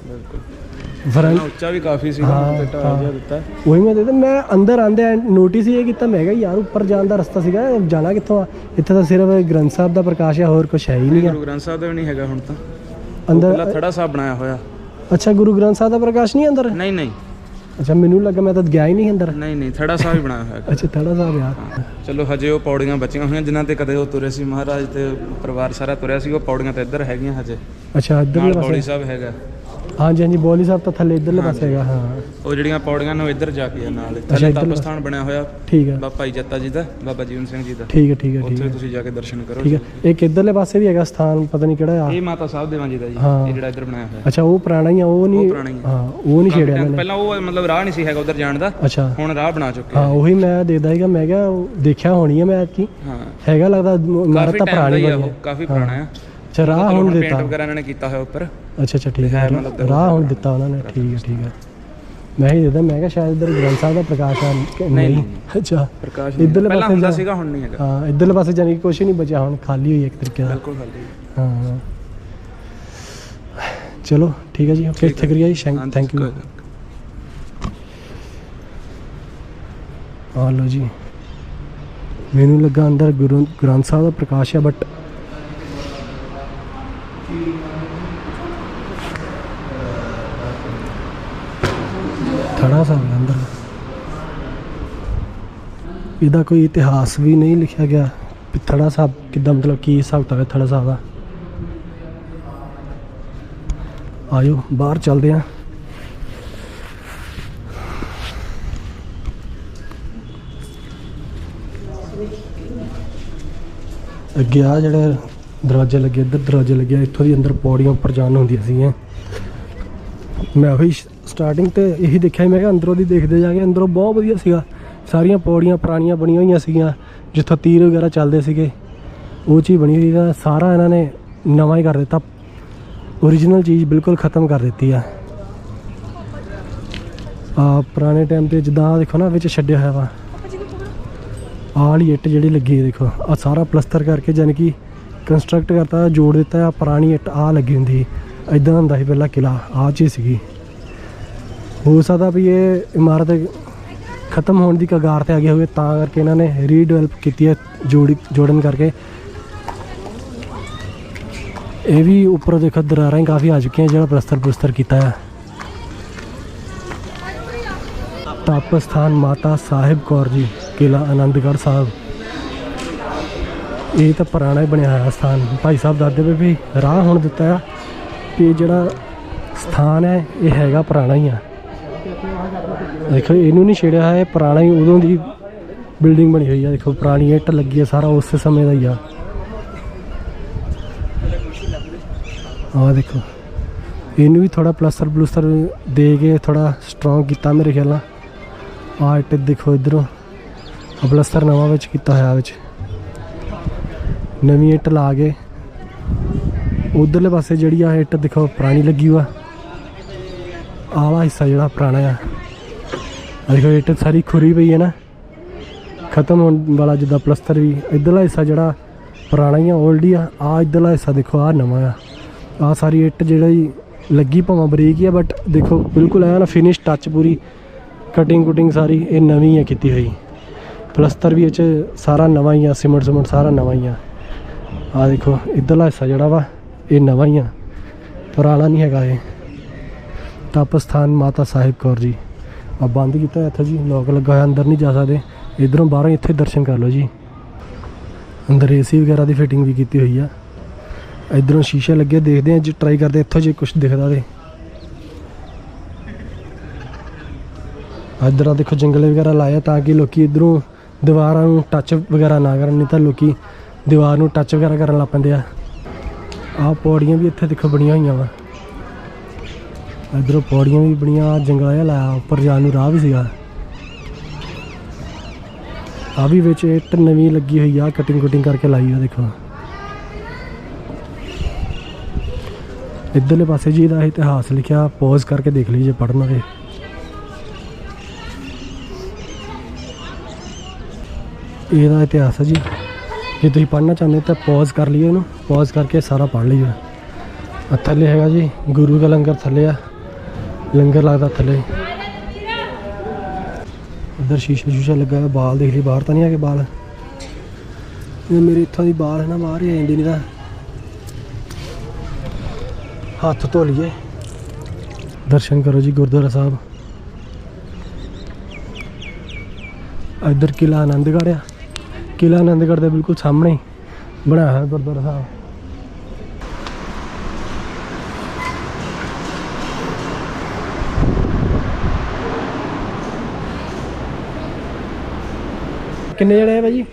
ਫਰੰਟ ਉੱਚਾ ਵੀ ਕਾਫੀ ਸੀ ਤੇ ਹਾਂ। ਜਿਹਾ ਦਿੱਤਾ। ਉਹੀ ਮੈਂ ਦੇਖਦਾ ਮੈਂ ਅੰਦਰ ਆਂਦੇ ਨੋਟਿਸ ਇਹ ਕੀਤਾ ਮੈਂ ਕਿਹਾ ਯਾਰ ਉੱਪਰ ਜਾਣ ਦਾ ਰਸਤਾ ਸੀਗਾ ਜਾਣਾ ਕਿੱਥੋਂ ਆ? ਇੱਥੇ ਤਾਂ ਸਿਰਫ ਗ੍ਰੰਥ ਸਾਹਿਬ ਦਾ ਪ੍ਰਕਾਸ਼ ਆ ਹੋਰ ਕੁਝ ਹੈ ਹੀ ਨਹੀਂ ਆ। ਗੁਰੂ ਗ੍ਰੰਥ ਸਾਹਿਬ ਦਾ ਵੀ ਨਹੀਂ ਹੈਗਾ ਹੁਣ ਤਾਂ। ਅੰਦਰ ਪਹਿਲਾਂ ਥੜਾ ਸਾਹਿਬ ਬਣਾਇਆ ਹੋਇਆ। ਅੱਛਾ ਗੁਰੂ ਗ੍ਰੰਥ ਸਾਹਿਬ ਦਾ ਪ੍ਰਕਾਸ਼ ਨਹੀਂ ਅੰਦਰ? ਨਹੀਂ ਨਹੀਂ। ਅੱਛਾ ਮੈਨੂੰ ਲੱਗਾ ਮੈਂ ਤਾਂ ਗਿਆ ਹੀ ਨਹੀਂ ਅੰਦਰ। ਨਹੀਂ ਨਹੀਂ ਥੜਾ ਸਾਹਿਬ ਹੀ ਬਣਾਇਆ ਹੋਇਆ ਅੱਛਾ ਥੜਾ ਸਾਹਿਬ ਯਾਰ। ਚਲੋ ਹਜੇ ਉਹ ਪੌੜੀਆਂ ਬਚੀਆਂ ਹੋਈਆਂ ਜਿਨ੍ਹਾਂ ਤੇ ਕਦੇ ਉਹ ਤੁਰੇ ਸੀ ਮਹਾਰਾਜ ਤੇ ਪਰਿਵਾਰ ਸਾਰਾ ਤੁਰਿਆ ਸੀ ਉਹ ਪੌੜੀਆਂ ਤੇ ਇੱਧਰ ਹੈਗੀਆਂ ਹਜੇ। ਅੱਛਾ ਪਾਸੇ। ਪੌੜੀ ਸਾਹਿਬ ਹੈਗਾ। ਹਾਂਜੀ ਹਾਂਜੀ ਬੋਲੀ ਸਾਹਿਬ ਤਾਂ ਥੱਲੇ ਇੱਧਰਲੇ ਪਾਸੇ ਹੈਗਾ ਹਾਂ। ਉਹ ਜਿਹੜੀਆਂ ਪੌੜੀਆਂ ਨੇ ਇੱਧਰ ਜਾ ਕੇ ਆ ਨਾਲ। ਥੱਲੇ ਇੱਧਰਲੇ ਤਪ ਸਥਾਨ ਬਣਿਆ ਹੋਇਆ ਠੀਕ ਹੈ ਬਾਬਾ ਭਾਈ ਜੱਤਾ ਜੀ ਦਾ ਬਾਬਾ ਜੀਵਨ ਸਿੰਘ ਜੀ ਦਾ। ਠੀਕ ਹੈ ਠੀਕ ਹੈ ਠੀਕ ਉੱਥੇ ਹੈ ਤੁਸੀਂ ਜਾ ਕੇ ਦਰਸ਼ਨ ਕਰੋ ਠੀਕ ਹੈ ਇੱਕ ਇੱਧਰਲੇ ਪਾਸੇ ਵੀ ਹੈਗਾ ਸਥਾਨ ਪਤਾ ਨਹੀਂ ਕਿਹੜਾ ਆ। ਇਹ ਮਾਤਾ ਸਾਹਿਬ ਦੇਵਾਂ ਜੀ ਦਾ ਜੀ ਹਾਂ। ਇਹ ਜਿਹੜਾ ਇੱਧਰ ਬਣਾਇਆ ਹੋਇਆ। ਅੱਛਾ ਉਹ ਪੁਰਾਣਾ ਹੀ ਆ ਉਹ ਨਹੀਂ ਪੁਰਾਣਾ ਹੀ ਆ। ਹਾਂ ਉਹ ਨਹੀਂ ਛੇੜਿਆ ਇਹਨਾਂ ਨੇ। ਪਹਿਲਾਂ ਉਹ ਮਤਲਬ ਰਾਹ ਨਹੀਂ ਸੀ ਹੈਗਾ ਉਧਰ ਜਾਣ ਦਾ। ਅੱਛਾ। ਹੁਣ ਰਾਹ ਬਣਾ ਚੁੱਕੇ ਹਾਂ ਆ ਉਹੀ ਮੈਂ ਦੇਖਦਾ ਸੀਗਾ ਮੈਂ ਕਿਹਾ ਉਹ ਦੇਖਿਆ ਹੋਣੀ ਹੈ ਮੈਂ ਕੀ ਹਾਂ। ਹੈਗਾ ਲੱਗਦਾ ਇਮਾਰਤ ਕਾਫੀ ਤਾਂ ਟਾਈਮ ਦਾ ਪੁਰਾਣੀ ਹੀ ਆ ਬਣੀ ਉਹ ਹੈ ਕਾਫੀ ਪੁਰਾਣਾ ਆ। ਅੱਛਾ ਰਾਹ ਹੁਣ ਪੇਂਟ ਦਿੱਤਾ। ਵਗੈਰਾ ਇਹਨਾਂ ਨੇ ਕੀਤਾ ਹੋਇਆ ਉੱਪਰ। ਅੱਛਾ ਅੱਛਾ ਠੀਕ ਹੈ। ਰਾਹ ਹੁਣ ਦਿੱਤਾ ਉਹਨਾਂ ਨੇ। ਠੀਕ ਹੈ ਠੀਕ ਹੈ। ਮੈਂ ਹੀ ਦੇਖਦਾ ਮੈਂ ਕਿਹਾ ਸ਼ਾਇਦ ਇੱਧਰ ਗ੍ਰੰਥ ਸਾਹਿਬ ਦਾ ਪ੍ਰਕਾਸ਼ ਆ। ਨਹੀਂ। ਅੱਛਾ। ਪ੍ਰਕਾਸ਼ ਇੱਧਰਲੇ ਪਾਸੇ ਹੁੰਦਾ ਸੀਗਾ ਹੁਣ ਨਹੀਂ ਹੈਗਾ। ਹਾਂ ਇੱਧਰਲੇ ਪਾਸੇ ਜਾਨੀ ਕਿ ਕੁਛ ਨਹੀਂ ਬਚਿਆ। ਹੁਣ ਖਾਲੀ ਹੋਈ ਇੱਕ ਤਰੀਕੇ ਨਾਲ। ਬਿਲਕੁਲ ਖਾਲੀ। ਹਾਂ। ਚਲੋ ਠੀਕ ਹੈ ਜੀ। ਓਕੇ। ਸ਼ੁਕਰੀਆ ਜੀ। ਥੈਂਕ ਯੂ ਆ ਲਓ ਜੀ। ਮੈਨੂੰ ਲੱਗਾ ਅੰਦਰ ਗੁਰੂ ਗ੍ਰੰਥ ਸਾਹਿਬ ਦਾ ਪ੍ਰਕਾਸ਼ ਹੈ ਬਟ ਥੜਾ ਸਾਹਿਬ ਹੈ ਅੰਦਰ। ਇਹਦਾ ਕੋਈ ਇਤਿਹਾਸ ਵੀ ਨਹੀਂ ਲਿਖਿਆ ਗਿਆ। ਵੀ ਥੜਾ ਸਾਹਿਬ ਕਿੱਦਾਂ ਮਤਲਬ ਕੀ ਹਿਸਾਬ ਤਾਂ ਥੜਾ ਸਾਹਿਬ ਦਾ। ਆਇਓ, ਬਾਹਰ ਚੱਲਦੇ ਆਂ। ਅੱਗੇ ਆ ਜਿਹੜੇ ਦਰਵਾਜ਼ੇ ਲੱਗੇ, ਇੱਧਰ ਦਰਵਾਜ਼ੇ ਲੱਗੇ ਇੱਥੋਂ ਦੀ ਅੰਦਰ ਪੌੜੀਆਂ ਉੱਪਰ ਜਾਣ ਹੁੰਦੀਆਂ ਸੀਗੀਆਂ। ਮੈਂ ਉਹੀ ਸਟਾਰਟਿੰਗ ਤੇ ਇਹੀ ਦੇਖਿਆ ਮੈਂ ਕਿਹਾ ਅੰਦਰੋਂ ਦੀ ਦੇਖਦੇ ਜਾ ਕੇ ਅੰਦਰੋਂ ਬਹੁਤ ਵਧੀਆ ਸੀਗਾ। ਸਾਰੀਆਂ ਪੌੜੀਆਂ ਪੁਰਾਣੀਆਂ ਬਣੀਆਂ ਹੋਈਆਂ ਸੀਗੀਆਂ, ਜਿੱਥੋਂ ਤੀਰ ਵਗੈਰਾ ਚੱਲਦੇ ਸੀਗੇ। ਉਹ ਚੀਜ਼ ਬਣੀ ਹੋਈ ਹੈ ਸਾਰਾ ਇਹਨਾਂ ਨੇ ਨਵਾਂ ਹੀ ਕਰ ਦਿੱਤਾ। ਓਰੀਜਨਲ ਚੀਜ਼ ਬਿਲਕੁਲ ਖਤਮ ਕਰ ਦਿੱਤੀ ਆ। ਆ ਪੁਰਾਣੇ ਟਾਈਮ ਤੇ ਜਿੱਦਾਂ ਦੇਖੋ ਨਾ, ਵਿੱਚ ਛੱਡਿਆ ਹੋਇਆ ਵਾ। ਆਹ ਵਾਲੀ ਇੱਟ ਜਿਹੜੀ ਲੱਗੀ ਹੈ ਦੇਖੋ ਆ ਸਾਰਾ ਪਲਸਤਰ ਕਰਕੇ ਯਾਨੀ ਕਿ ਕੰਸਟਰਕਟ ਕਰਤਾ, ਜੋੜ ਦਿੱਤਾ ਆ ਪੁਰਾਣੀ ਇੱਟ ਆ ਲੱਗੀ ਹੁੰਦੀ ਇਦਾਂ ਹੁੰਦਾ ਸੀ ਪਹਿਲਾਂ ਕਿਲਾ, ਆਹ ਚੀਜ਼ ਸੀਗੀ। ਹੋ ਸਕਦਾ ਵੀ ਇਹ ਇਮਾਰਤ ਖਤਮ ਹੋਣ ਦੀ ਕਗਾਰ ਤੇ ਆ ਗਈ ਹੋਵੇ, ਤਾਂ ਕਰਕੇ ਇਹਨਾਂ ਨੇ ਰੀਡਿਵੈਲਪ ਕੀਤੀ ਹੈ ਜੋੜੀ ਜੋੜਨ ਕਰਕੇ। ਇਹ ਵੀ ਉੱਪਰ ਦੇਖੋ ਦਰਾਰਾਂ ਹੀ ਕਾਫੀ ਆ ਚੁੱਕੀਆਂ, ਜਿਹੜਾ ਪ੍ਰਸਤਰ ਪਲਸਤਰ ਕੀਤਾ ਹੈ। ਤਪ ਸਥਾਨ ਮਾਤਾ ਸਾਹਿਬ ਕੌਰ ਜੀ ਕਿਲਾ ਆਨੰਦਗੜ੍ਹ ਸਾਹਿਬ। ਇਹ ਤਾਂ ਪੁਰਾਣਾ ਹੀ ਬਣਿਆ ਹੋਇਆ ਸਥਾਨ। ਭਾਈ ਸਾਹਿਬ ਦੱਸਦੇ ਪਏ ਵੀ ਰਾਹ ਹੁਣ ਦਿੱਤਾ ਆ ਕਿ ਜਿਹੜਾ ਸਥਾਨ ਹੈ, ਇਹ ਹੈਗਾ ਪੁਰਾਣਾ ਹੀ ਆ। ਦੇਖੋ, ਇਹਨੂੰ ਨਹੀਂ ਛੇੜਿਆ ਹੈ, ਪੁਰਾਣਾ ਹੀ ਉਦੋਂ ਦੀ ਬਿਲਡਿੰਗ ਬਣੀ ਹੋਈ ਆ। ਦੇਖੋ, ਪੁਰਾਣੀ ਇੱਟ ਲੱਗੀ ਹੈ ਸਾਰਾ, ਉਸੇ ਸਮੇਂ ਦਾ ਹੀ ਆ। ਆਹ ਦੇਖੋ, ਇਹਨੂੰ ਵੀ ਥੋੜਾ ਪਲਸਟਰ ਪਲੂਸਟਰ ਦੇ ਕੇ ਥੋੜਾ ਸਟਰੋਂਗ ਕੀਤਾ ਮੇਰੇ ਖਿਆਲ ਨਾਲ। ਆਹ ਇੱਟ ਦੇਖੋ ਇਧਰੋਂ ਪਲਸਟਰ ਨਵਾਂ ਵਿੱਚ ਕੀਤਾ ਹੋਇਆ ਵਿੱਚ। ਨਵੀਂ ਇੱਟ ਲਾ ਕੇ, ਉਧਰਲੇ ਪਾਸੇ ਜਿਹੜੀ ਆ ਇੱਟ ਦੇਖੋ ਪੁਰਾਣੀ ਲੱਗੀ ਹੋਆ ਆਲਾ ਹਿੱਸਾ ਜਿਹੜਾ ਪੁਰਾਣਾ ਆ। ਆਹ ਦੇਖੋ ਇੱਟ ਸਾਰੀ ਖੁਰੀ ਪਈ ਹੈ ਨਾ। ਖਤਮ ਹੋਣ ਵਾਲਾ ਜਿੱਦਾਂ ਪਲਸਤਰ ਵੀ, ਇਧਰਲਾ ਹਿੱਸਾ ਜਿਹੜਾ ਪੁਰਾਣਾ ਹੀ ਆ 올ਡ ਹੀ ਆ ਆ ਇਧਰਲਾ ਹਿੱਸਾ ਦੇਖੋ ਆ ਨਵਾਂ ਆ। ਆ ਸਾਰੀ ਇੱਟ ਜਿਹੜੀ ਲੱਗੀ ਭਾਵੇਂ ਬਰੀਕ ਹੀ ਆ ਬਟ ਦੇਖੋ ਬਿਲਕੁਲ ਆਇਆ ਨਾ ਫਿਨਿਸ਼ ਟੱਚ ਪੂਰੀ ਕਟਿੰਗ ਕੁਟਿੰਗ ਸਾਰੀ ਇਹ ਨਵੀਂ ਆ ਕੀਤੀ ਹੋਈ। ਪਲਸਤਰ ਵੀ ਇਹ 'ਚ ਸਾਰਾ ਨਵਾਂ ਹੀ ਆ, ਸਿਮਟ ਸਿਮਟ ਸਾਰਾ ਨਵਾਂ ਹੀ ਆ। ਆ ਦੇਖੋ, ਇਧਰਲਾ ਹਿੱਸਾ ਜਿਹੜਾ ਵਾ, ਇਹ ਨਵਾਂ ਹੀ ਆ। ਪੁਰਾਣਾ ਨਹੀਂ ਹੈਗਾ ਇਹ। ਤਪ ਸਥਾਨ ਮਾਤਾ ਸਾਹਿਬ ਕੌਰ ਜੀ। ਆ ਬੰਦ ਕੀਤਾ ਹੋਇਆ ਇੱਥੇ ਜੀ, ਲੋਕ ਲੱਗਾ ਹੋਇਆ, ਅੰਦਰ ਨਹੀਂ ਜਾ ਸਕਦੇ। ਇਧਰੋਂ ਬਾਹਰੋਂ ਇੱਥੇ ਦਰਸ਼ਨ ਕਰ ਲਓ ਜੀ। ਅੰਦਰ ਏਸੀ ਵਗੈਰਾ ਦੀ ਫਿਟਿੰਗ ਵੀ ਕੀਤੀ ਹੋਈ ਆ। ਇਧਰੋਂ ਸ਼ੀਸ਼ੇ ਲੱਗੇ, ਦੇਖਦੇ ਆ ਜੀ ਟਰਾਈ ਕਰਦੇ ਇੱਥੋਂ ਜੇ ਕੁਝ ਦਿਖਦਾ ਤੇ। ਇੱਧਰ ਆ ਦੇਖੋ, ਜੰਗਲੇ ਵਗੈਰਾ ਲਾਇਆ ਤਾਂ ਕਿ ਲੋਕੀ ਇਧਰੋਂ ਦੀਵਾਰਾਂ ਨੂੰ ਟੱਚ ਵਗੈਰਾ ਨਾ ਕਰਨ, ਨਹੀਂ ਤਾਂ ਲੋਕੀ ਦੀਵਾਰ ਨੂੰ ਟੱਚ ਵਗੈਰਾ ਕਰਨ ਲੱਗ ਪੈਂਦੇ ਆ। ਆਹ ਪੌੜੀਆਂ ਵੀ ਇੱਥੇ ਦੇਖੋ ਬਣੀਆਂ ਹੋਈਆਂ ਵਾ। ਇਧਰੋਂ ਪੌੜੀਆਂ ਵੀ ਬਣੀਆਂ ਆਹ ਜੰਗਲਾ ਜਿਹਾ ਲਾਇਆ, ਉੱਪਰ ਜਾਣ ਨੂੰ ਰਾਹ ਵੀ ਸੀਗਾ। ਆ ਵੀ ਵਿੱਚ ਇੱਟ ਨਵੀਂ ਲੱਗੀ ਹੋਈ ਆ ਕਟਿੰਗ ਕੁਟਿੰਗ ਕਰਕੇ ਲਾਈ ਆ, ਦੇਖੋ। ਇੱਧਰਲੇ ਪਾਸੇ ਜੀ ਦਾ ਇਤਿਹਾਸ ਲਿਖਿਆ ਪੌਜ਼ ਕਰਕੇ ਦੇਖ ਲਈ ਜੇ ਪੜ੍ਹਨਾ ਤੇ ਇਹਦਾ ਇਤਿਹਾਸ ਹੈ ਜੀ। ਜੇ ਤੁਸੀਂ ਪੜ੍ਹਨਾ ਚਾਹੁੰਦੇ ਤਾਂ ਪੌਜ਼ ਕਰ ਲਈਏ ਇਹਨੂੰ ਪੌਜ਼ ਕਰਕੇ ਸਾਰਾ ਪੜ੍ਹ ਲਈਏ। ਥੱਲੇ ਹੈਗਾ ਜੀ, ਗੁਰੂ ਦਾ ਲੰਗਰ ਥੱਲੇ ਆ। ਲੰਗਰ ਲੱਗਦਾ ਥੱਲੇ। ਇੱਧਰ ਸ਼ੀਸ਼ਾ ਸ਼ੂਸ਼ਾ ਲੱਗਾ ਹੋਇਆ, ਬਾਲ ਦੇਖ ਲਈ, ਬਾਹਰ ਤਾਂ ਨਹੀਂ ਆ ਕੇ ਬਾਲ। ਇਹ ਮੇਰੇ ਇੱਥੋਂ ਦੀ ਬਾਲ ਹੈ ਨਾ, ਬਾਹਰ ਹੀ ਆ ਜਾਂਦੇ ਨਹੀਂ ਤਾਂ। ਹੱਥ ਧੋ ਲਈਏ। ਦਰਸ਼ਨ ਕਰੋ ਜੀ, ਗੁਰਦੁਆਰਾ ਸਾਹਿਬ। ਇੱਧਰ ਕਿਲਾ ਆਨੰਦਗੜ੍ਹ ਆ। ਕਿਲਾ ਆਨੰਦਗੜ੍ਹ ਦੇ ਬਿਲਕੁਲ ਸਾਹਮਣੇ ਹੀ ਬਣਾਇਆ ਹੋਇਆ ਗੁਰਦੁਆਰਾ ਸਾਹਿਬ। ਕਿੰਨੇ ਜਣੇ ਆ ਭਾਜੀ?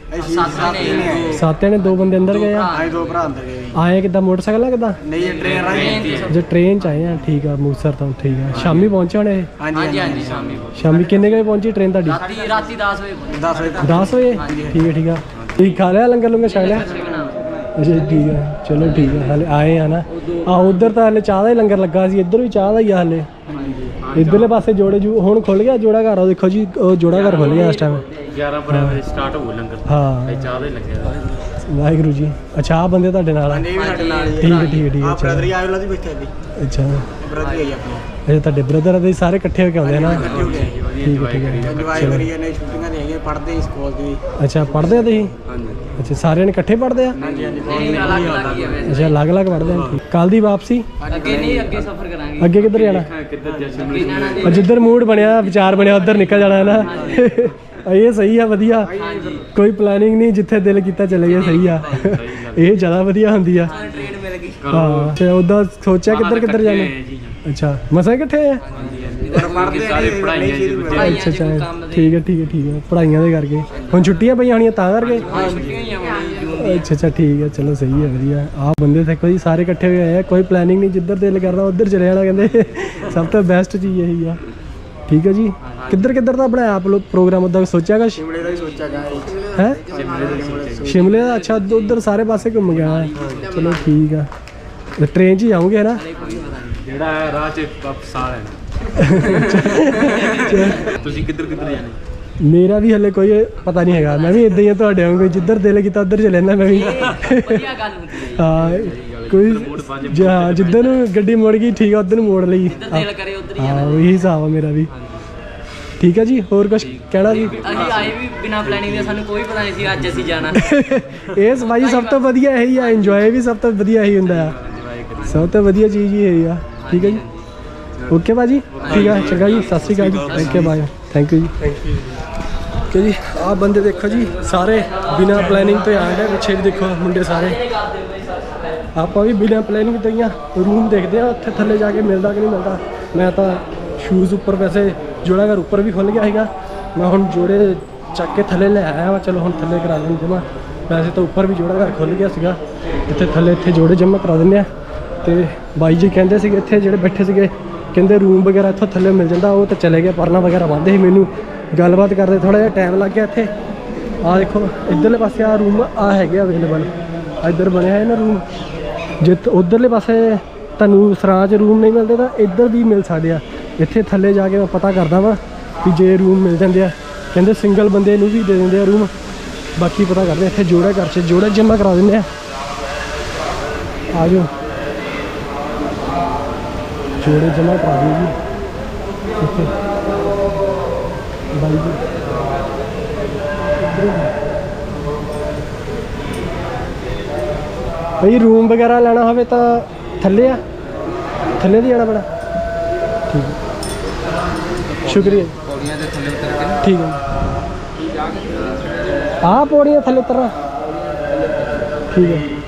ਸੱਤ ਨੇ ਦੋ ਬੰਦੇ ਅੰਦਰ ਗਏ ਆ? ਆਏ ਦੋ ਭਰਾ ਅੰਦਰ ਗਏ ਜੀ। ਆਏ ਕਿੱਦਾਂ ਮੋਟਰਸਾਈਕਲ ਨਾਲ ਕਿੱਦਾਂ? ਨਹੀਂ ਇਹ ਟ੍ਰੇਨ ਰਾਹੀਂ ਜੇ ਟ੍ਰੇਨ ਚ ਆਏ ਆ ਠੀਕ ਆ ਮੁਕਤਸਰ ਤੋਂ ਠੀਕ ਆ। ਸ਼ਾਮੀ ਪਹੁੰਚੇ ਹੋਣੇ ਇਹ? ਹਾਂਜੀ ਹਾਂਜੀ। ਸ਼ਾਮੀ ਸ਼ਾਮੀ ਕਿੰਨੇ ਵਜੇ ਪਹੁੰਚੀ ਟ੍ਰੇਨ ਤੁਹਾਡੀ? ਰਾਤੀ ਰਾਤੀ 10 ਵਜੇ 10 ਵਜੇ 10 ਵਜੇ? ਠੀਕ ਹੈ ਠੀਕ ਆ। ਤੁਸੀਂ ਖਾ ਲਿਆ ਲੰਗਰ ਲੰਗਰ ਛਕ ਲਿਆ? ਅੱਛਾ ਠੀਕ ਹੈ ਚਲੋ ਠੀਕ ਹੈ ਹਲੇ ਆਏ ਆ ਨਾ। ਆ ਉਧਰ ਤਾਂ ਹਲੇ ਚਾਹ ਦਾ ਹੀ ਲੰਗਰ ਲੱਗਾ ਸੀ ਇੱਧਰ ਵੀ ਚਾਹ ਦਾ ਹੀ ਆ ਹਲੇ। ਇੱਧਰਲੇ ਪਾਸੇ ਜੋੜੇ ਜੂ ਹੁਣ ਖੁੱਲ ਗਿਆ ਜੋੜਾ ਘਰ ਉਹ ਦੇਖੋ ਜੀ ਉਹ ਜੋੜਾ ਘਰ ਖੁੱਲ ਗਿਆ ਇਸ ਟਾਈਮ 11 ਵਜੇ ਸਟਾਰਟ ਹੋ ਲੰਗਰ। ਹਾਂ। ਚਾਹ ਦੇ ਲੱਗਿਆ ਵਾਹਿਗੁਰੂ ਜੀ। ਅੱਛਾ ਆ ਬੰਦੇ ਤੁਹਾਡੇ ਨਾਲ ਆ? ਨਹੀਂ ਵੀ ਸਾਡੇ ਨਾਲ ਹੀ ਠੀਕ ਹੈ ਠੀਕ ਹੈ ਠੀਕ ਹੈ ਆ ਅੱਛਾ। ਬ੍ਰਦਰ ਹੀ ਆਏ ਉਹਨਾਂ ਦੀ ਬੈਠੇ ਵੀ ਅੱਛਾ। ਬ੍ਰਦਰ ਹੀ ਆਈ ਆਪਣੀ। ਇਹ ਤੁਹਾਡੇ ਬ੍ਰਦਰ ਦੇ ਸਾਰੇ ਇਕੱਠੇ ਹੋ ਕੇ ਆਉਂਦੇ ਆ ਨਾ? ਠੀਕ ਹੈ ਠੀਕ ਹੈ। ਇੰਜੋਏ ਕਰੀ ਜਾਂਦੇ ਛੁੱਟੀਆਂ ਦੇ ਪੜ੍ਹਦੇ ਹੀ ਸਕੂਲ ਦੇ ਅੱਛਾ ਪੜ੍ਹਦੇ ਆ ਤੁਸੀਂ? ਅੱਛਾ ਸਾਰਿਆਂ ਨੇ ਇਕੱਠੇ ਪੜ੍ਹਦੇ ਆ? ਹਾਂਜੀ ਹਾਂਜੀ ਆ ਅੱਛਾ ਅਲੱਗ-ਅਲੱਗ ਪੜ੍ਹਦੇ ਆ? ਕੱਲ ਦੀ ਵਾਪਸੀ? ਅੱਗੇ ਨਹੀਂ ਅੱਗੇ ਸਫ਼ਰ ਕਰਾਂਗੇ। ਅੱਗੇ ਕਿੱਧਰ ਜਾਣਾ? ਕਿੱਧਰ ਜਸ਼ਨ ਅੱਗੇ ਜਿੱਧਰ ਮੂਡ ਬਣਿਆ ਵਿਚਾਰ ਬਣਿਆ ਉਧਰ ਨਿਕਲ ਜਾਣਾ ਹੈ ਨਾ? ਇਹ ਸਹੀ ਆ ਵਧੀਆ। ਕੋਈ ਪਲੈਨਿੰਗ ਨਹੀਂ ਜਿੱਥੇ ਦਿਲ ਕੀਤਾ ਚਲੇ ਗਏ ਸਹੀ ਆ। ਇਹ ਜ਼ਿਆਦਾ ਵਧੀਆ ਹੁੰਦੀ ਆ। ਟ੍ਰੇਨ ਮਿਲ ਗਈ। ਹਾਂ ਤੇ ਉਹਦਾ ਸੋਚਿਆ ਕਿੱਧਰ ਕਿੱਧਰ ਜਾਣਾ? ਅੱਛਾ ਮਸਾਂ ਇਕੱਠੇ ਆ? ਪਰ ਪੜ੍ਹਦੇ ਸਾਰੇ ਪੜ੍ਹਾਈਆਂ ਜੀ ਦੂਜੇ ਪੜ੍ਹਾਈਆਂ ਅੱਛਾ ਅੱਛਾ। ਕੰਮ ਦੇ ਠੀਕ ਹੈ ਠੀਕ ਹੈ ਠੀਕ ਹੈ। ਪੜ੍ਹਾਈਆਂ ਦੇ ਕਰਕੇ। ਹੁਣ ਛੁੱਟੀਆਂ ਪਈਆਂ ਹੋਣੀਆਂ ਤਾਂ ਕਰਕੇ? ਹਾਂ ਛੁੱਟੀਆਂ ਹੀ ਆ ਅੱਛਾ ਅੱਛਾ ਠੀਕ ਹੈ ਚਲੋ ਸਹੀ ਹੈ ਵਧੀਆ। ਆਹ ਬੰਦੇ ਦੇਖੋ ਜੀ ਸਾਰੇ ਇਕੱਠੇ ਹੋਏ ਆਏ ਆ ਕੋਈ ਪਲੈਨਿੰਗ ਨਹੀਂ ਜਿੱਧਰ ਦਿਲ ਕਰਦਾ ਉਧਰ ਚਲੇ ਜਾਣਾ ਕਹਿੰਦੇ। ਸਭ ਤੋਂ ਬੈਸਟ ਚੀਜ਼ ਇਹੀ ਆ। ਠੀਕ ਹੈ ਜੀ। ਕਿੱਧਰ ਕਿੱਧਰ ਦਾ ਬਣਾਇਆ ਆਪ ਲੋਕ ਪ੍ਰੋਗਰਾਮ ਉਦਾਂ ਸੋਚਿਆ ਕੁਛ? ਸ਼ਿਮਲੇ ਦਾ ਹੀ ਸੋਚਿਆ ਜੀ। ਹੈ? ਸ਼ਿਮਲੇ ਦਾ ਅੱਛਾ ਉਧਰ ਸਾਰੇ ਪਾਸੇ ਘੁੰਮ ਗਿਆ ਹੈ। ਚਲੋ ਠੀਕ ਆ। ਤੇ ਟ੍ਰੇਨ 'ਚ ਹੀ ਜਾਓਗੇ ਨਾ? ਜਿਹੜਾ ਹੈ ਰਾਹ ਚ ਸਾਲ ਹੈ ਤੁਸੀਂ ਕਿੱਧਰ ਕਿੱਧਰ ਜਾਣੇ? ਮੇਰਾ ਵੀ ਹਲੇ ਕੋਈ ਪਤਾ ਨਹੀਂ ਹੈਗਾ। ਮੈਂ ਵੀ ਇਦਾਂ ਹੀ ਆ ਤੁਹਾਡੇ ਵਾਂਗੂ ਜਿੱਧਰ ਦਿਲ ਕੀਤਾ ਉਧਰ ਚਲੇ ਜਾਂਦਾ ਮੈਂ ਵੀ। ਵਧੀਆ ਗੱਲ ਹੁੰਦੀ ਹੈ। ਹਾਂ ਕੋਈ ਜਾਂ ਜਿੱਧਰ ਨੂੰ ਗੱਡੀ ਮੁੜ ਗਈ ਠੀਕ ਆ ਉਧਰ ਨੂੰ ਮੋੜ ਲਈ। ਜਿੱਧਰ ਦਿਲ ਕਰੇ ਉਧਰ ਹੀ ਹਾਂ ਉਹੀ ਹਿਸਾਬ ਆ ਮੇਰਾ ਵੀ। ਠੀਕ ਹੈ ਜੀ ਹੋਰ ਕੁਝ ਕਹਿਣਾ ਜੀ? ਅਸੀਂ ਆਏ ਵੀ ਬਿਨਾ ਪਲੈਨਿੰਗ ਦੇ ਸਾਨੂੰ ਕੋਈ ਪਤਾ ਨਹੀਂ ਸੀ ਅੱਜ ਅਸੀਂ ਜਾਣਾ। ਇਹ ਸਮਾਈ ਸਭ ਤੋਂ ਵਧੀਆ ਇਹੀ ਆ ਇੰਜੋਏ ਵੀ ਸਭ ਤੋਂ ਵਧੀਆ ਇਹੀ ਹੁੰਦਾ ਆ। ਸਭ ਤੋਂ ਵਧੀਆ ਚੀਜ਼ ਹੀ ਇਹੀ ਆ। ਠੀਕ ਹੈ ਜੀ। ਓਕੇ ਬਾਜੀ ਠੀਕ ਆ ਚੰਗਾ ਜੀ ਸਤਿ ਸ਼੍ਰੀ ਅਕਾਲ ਜੀ। Thank you bye thank you ਜੀ। ਥੈਂਕ ਯੂ ਜੀ। ਆਹ ਬੰਦੇ ਦੇਖੋ ਜੀ ਸਾਰੇ ਬਿਨਾ ਪਲੈਨਿੰਗ ਤੋਂ ਆਏ ਪਿੱਛੇ ਵੀ ਦੇਖੋ ਮੁੰਡੇ ਸਾਰੇ। ਆਪਾਂ ਵੀ ਬਿਨਾ ਪਲੈਨਿੰਗ ਤੋਂ ਹੀ ਆ। ਰੂਮ ਦੇਖਦੇ ਆ ਉੱਥੇ ਥੱਲੇ ਜਾ ਕੇ ਮਿਲਦਾ ਕਿ ਨਹੀਂ ਮਿਲਦਾ। ਮੈਂ ਤਾਂ ਸ਼ੂਜ਼ ਉੱਪਰ ਵੈਸੇ ਜੋੜਾ ਘਰ ਉੱਪਰ ਵੀ ਖੁੱਲ ਗਿਆ ਹੈਗਾ ਮੈਂ ਹੁਣ ਜੋੜੇ ਚੱਕ ਕੇ ਥੱਲੇ ਲੈ ਆਇਆ ਵਾ। ਚਲੋ ਹੁਣ ਥੱਲੇ ਕਰਾ ਲੈਂਦੇ ਜਮਾ। ਵੈਸੇ ਤਾਂ ਉੱਪਰ ਵੀ ਜੋੜਾ ਘਰ ਖੁੱਲ ਗਿਆ ਸੀਗਾ। ਇੱਥੇ ਥੱਲੇ ਇੱਥੇ ਜੋੜੇ ਜਮਾ ਕਰਾ ਦਿੰਦੇ ਆ। ਤੇ ਬਾਈ ਜੀ ਕਹਿੰਦੇ ਸੀਗੇ ਇੱਥੇ ਜਿਹੜੇ ਬੈਠੇ ਸੀਗੇ ਕਹਿੰਦੇ ਰੂਮ ਵਗੈਰਾ ਇੱਥੋਂ ਥੱਲੇ ਮਿਲ ਜਾਂਦਾ, ਉਹ ਤਾਂ ਚਲੇ ਗਿਆ, ਪਰਨਾ ਵਗੈਰਾ ਬੰਦੇ ਸੀ ਮੈਨੂੰ। ਗੱਲਬਾਤ ਕਰਦੇ ਥੋੜਾ ਜਿਹਾ ਟਾਈਮ ਲੱਗ ਗਿਆ ਇੱਥੇ। ਆ ਦੇਖੋ, ਇਧਰਲੇ ਪਾਸੇ ਆ ਰੂਮ ਆ ਹੈਗੇ ਅਵੇਲੇਬਲ ਇੱਧਰ ਬਣਿਆ ਹੈ ਨਾ ਰੂਮ ਜੇ ਤ- ਉੱਧਰਲੇ ਪਾਸੇ ਤੁਹਾਨੂੰ ਸਰਾਂ 'ਚ ਰੂਮ ਨਹੀਂ ਮਿਲਦੇ ਤਾਂ ਇੱਧਰ ਵੀ ਮਿਲ ਸਕਦੇ ਆ। ਇੱਥੇ ਥੱਲੇ ਜਾ ਕੇ ਮੈਂ ਪਤਾ ਕਰਦਾ ਵਾਂ ਵੀ ਜੇ ਰੂਮ ਮਿਲ ਜਾਂਦੇ ਆ। ਕਹਿੰਦੇ ਸਿੰਗਲ ਬੰਦੇ ਨੂੰ ਵੀ ਦੇ ਦਿੰਦੇ ਆ ਰੂਮ ਬਾਕੀ ਪਤਾ ਕਰਦੇ ਇੱਥੇ ਜੋੜਾ ਘਰ 'ਚ ਜੋੜਾ ਜਮਾ ਕਰਾ ਦਿੰਦੇ ਆ। ਆ ਜਾਓ। ਜੋੜੇ ਜਮਾ ਕਰਾ ਦਿਓ ਜੀ। ਇੱਥੇ। ਬਾਈ ਜੀ। ਭਾਈ ਰੂਮ ਵਗੈਰਾ ਲੈਣਾ ਹੋਵੇ ਤਾਂ ਥੱਲੇ ਆ। ਥੱਲੇ ਦੀ ਜਾਣਾ ਪੈਣਾ। ਠੀਕ ਹੈ। ਸ਼ੁਕਰੀਆ। ਪੌੜੀਆਂ ਦੇ ਥੱਲੇ ਉਤਰ ਕੇ। ਠੀਕ ਹੈ। ਆਹ ਪੌੜੀਆਂ ਥੱਲੇ ਉਤਰਨਾ। ਠੀਕ ਹੈ।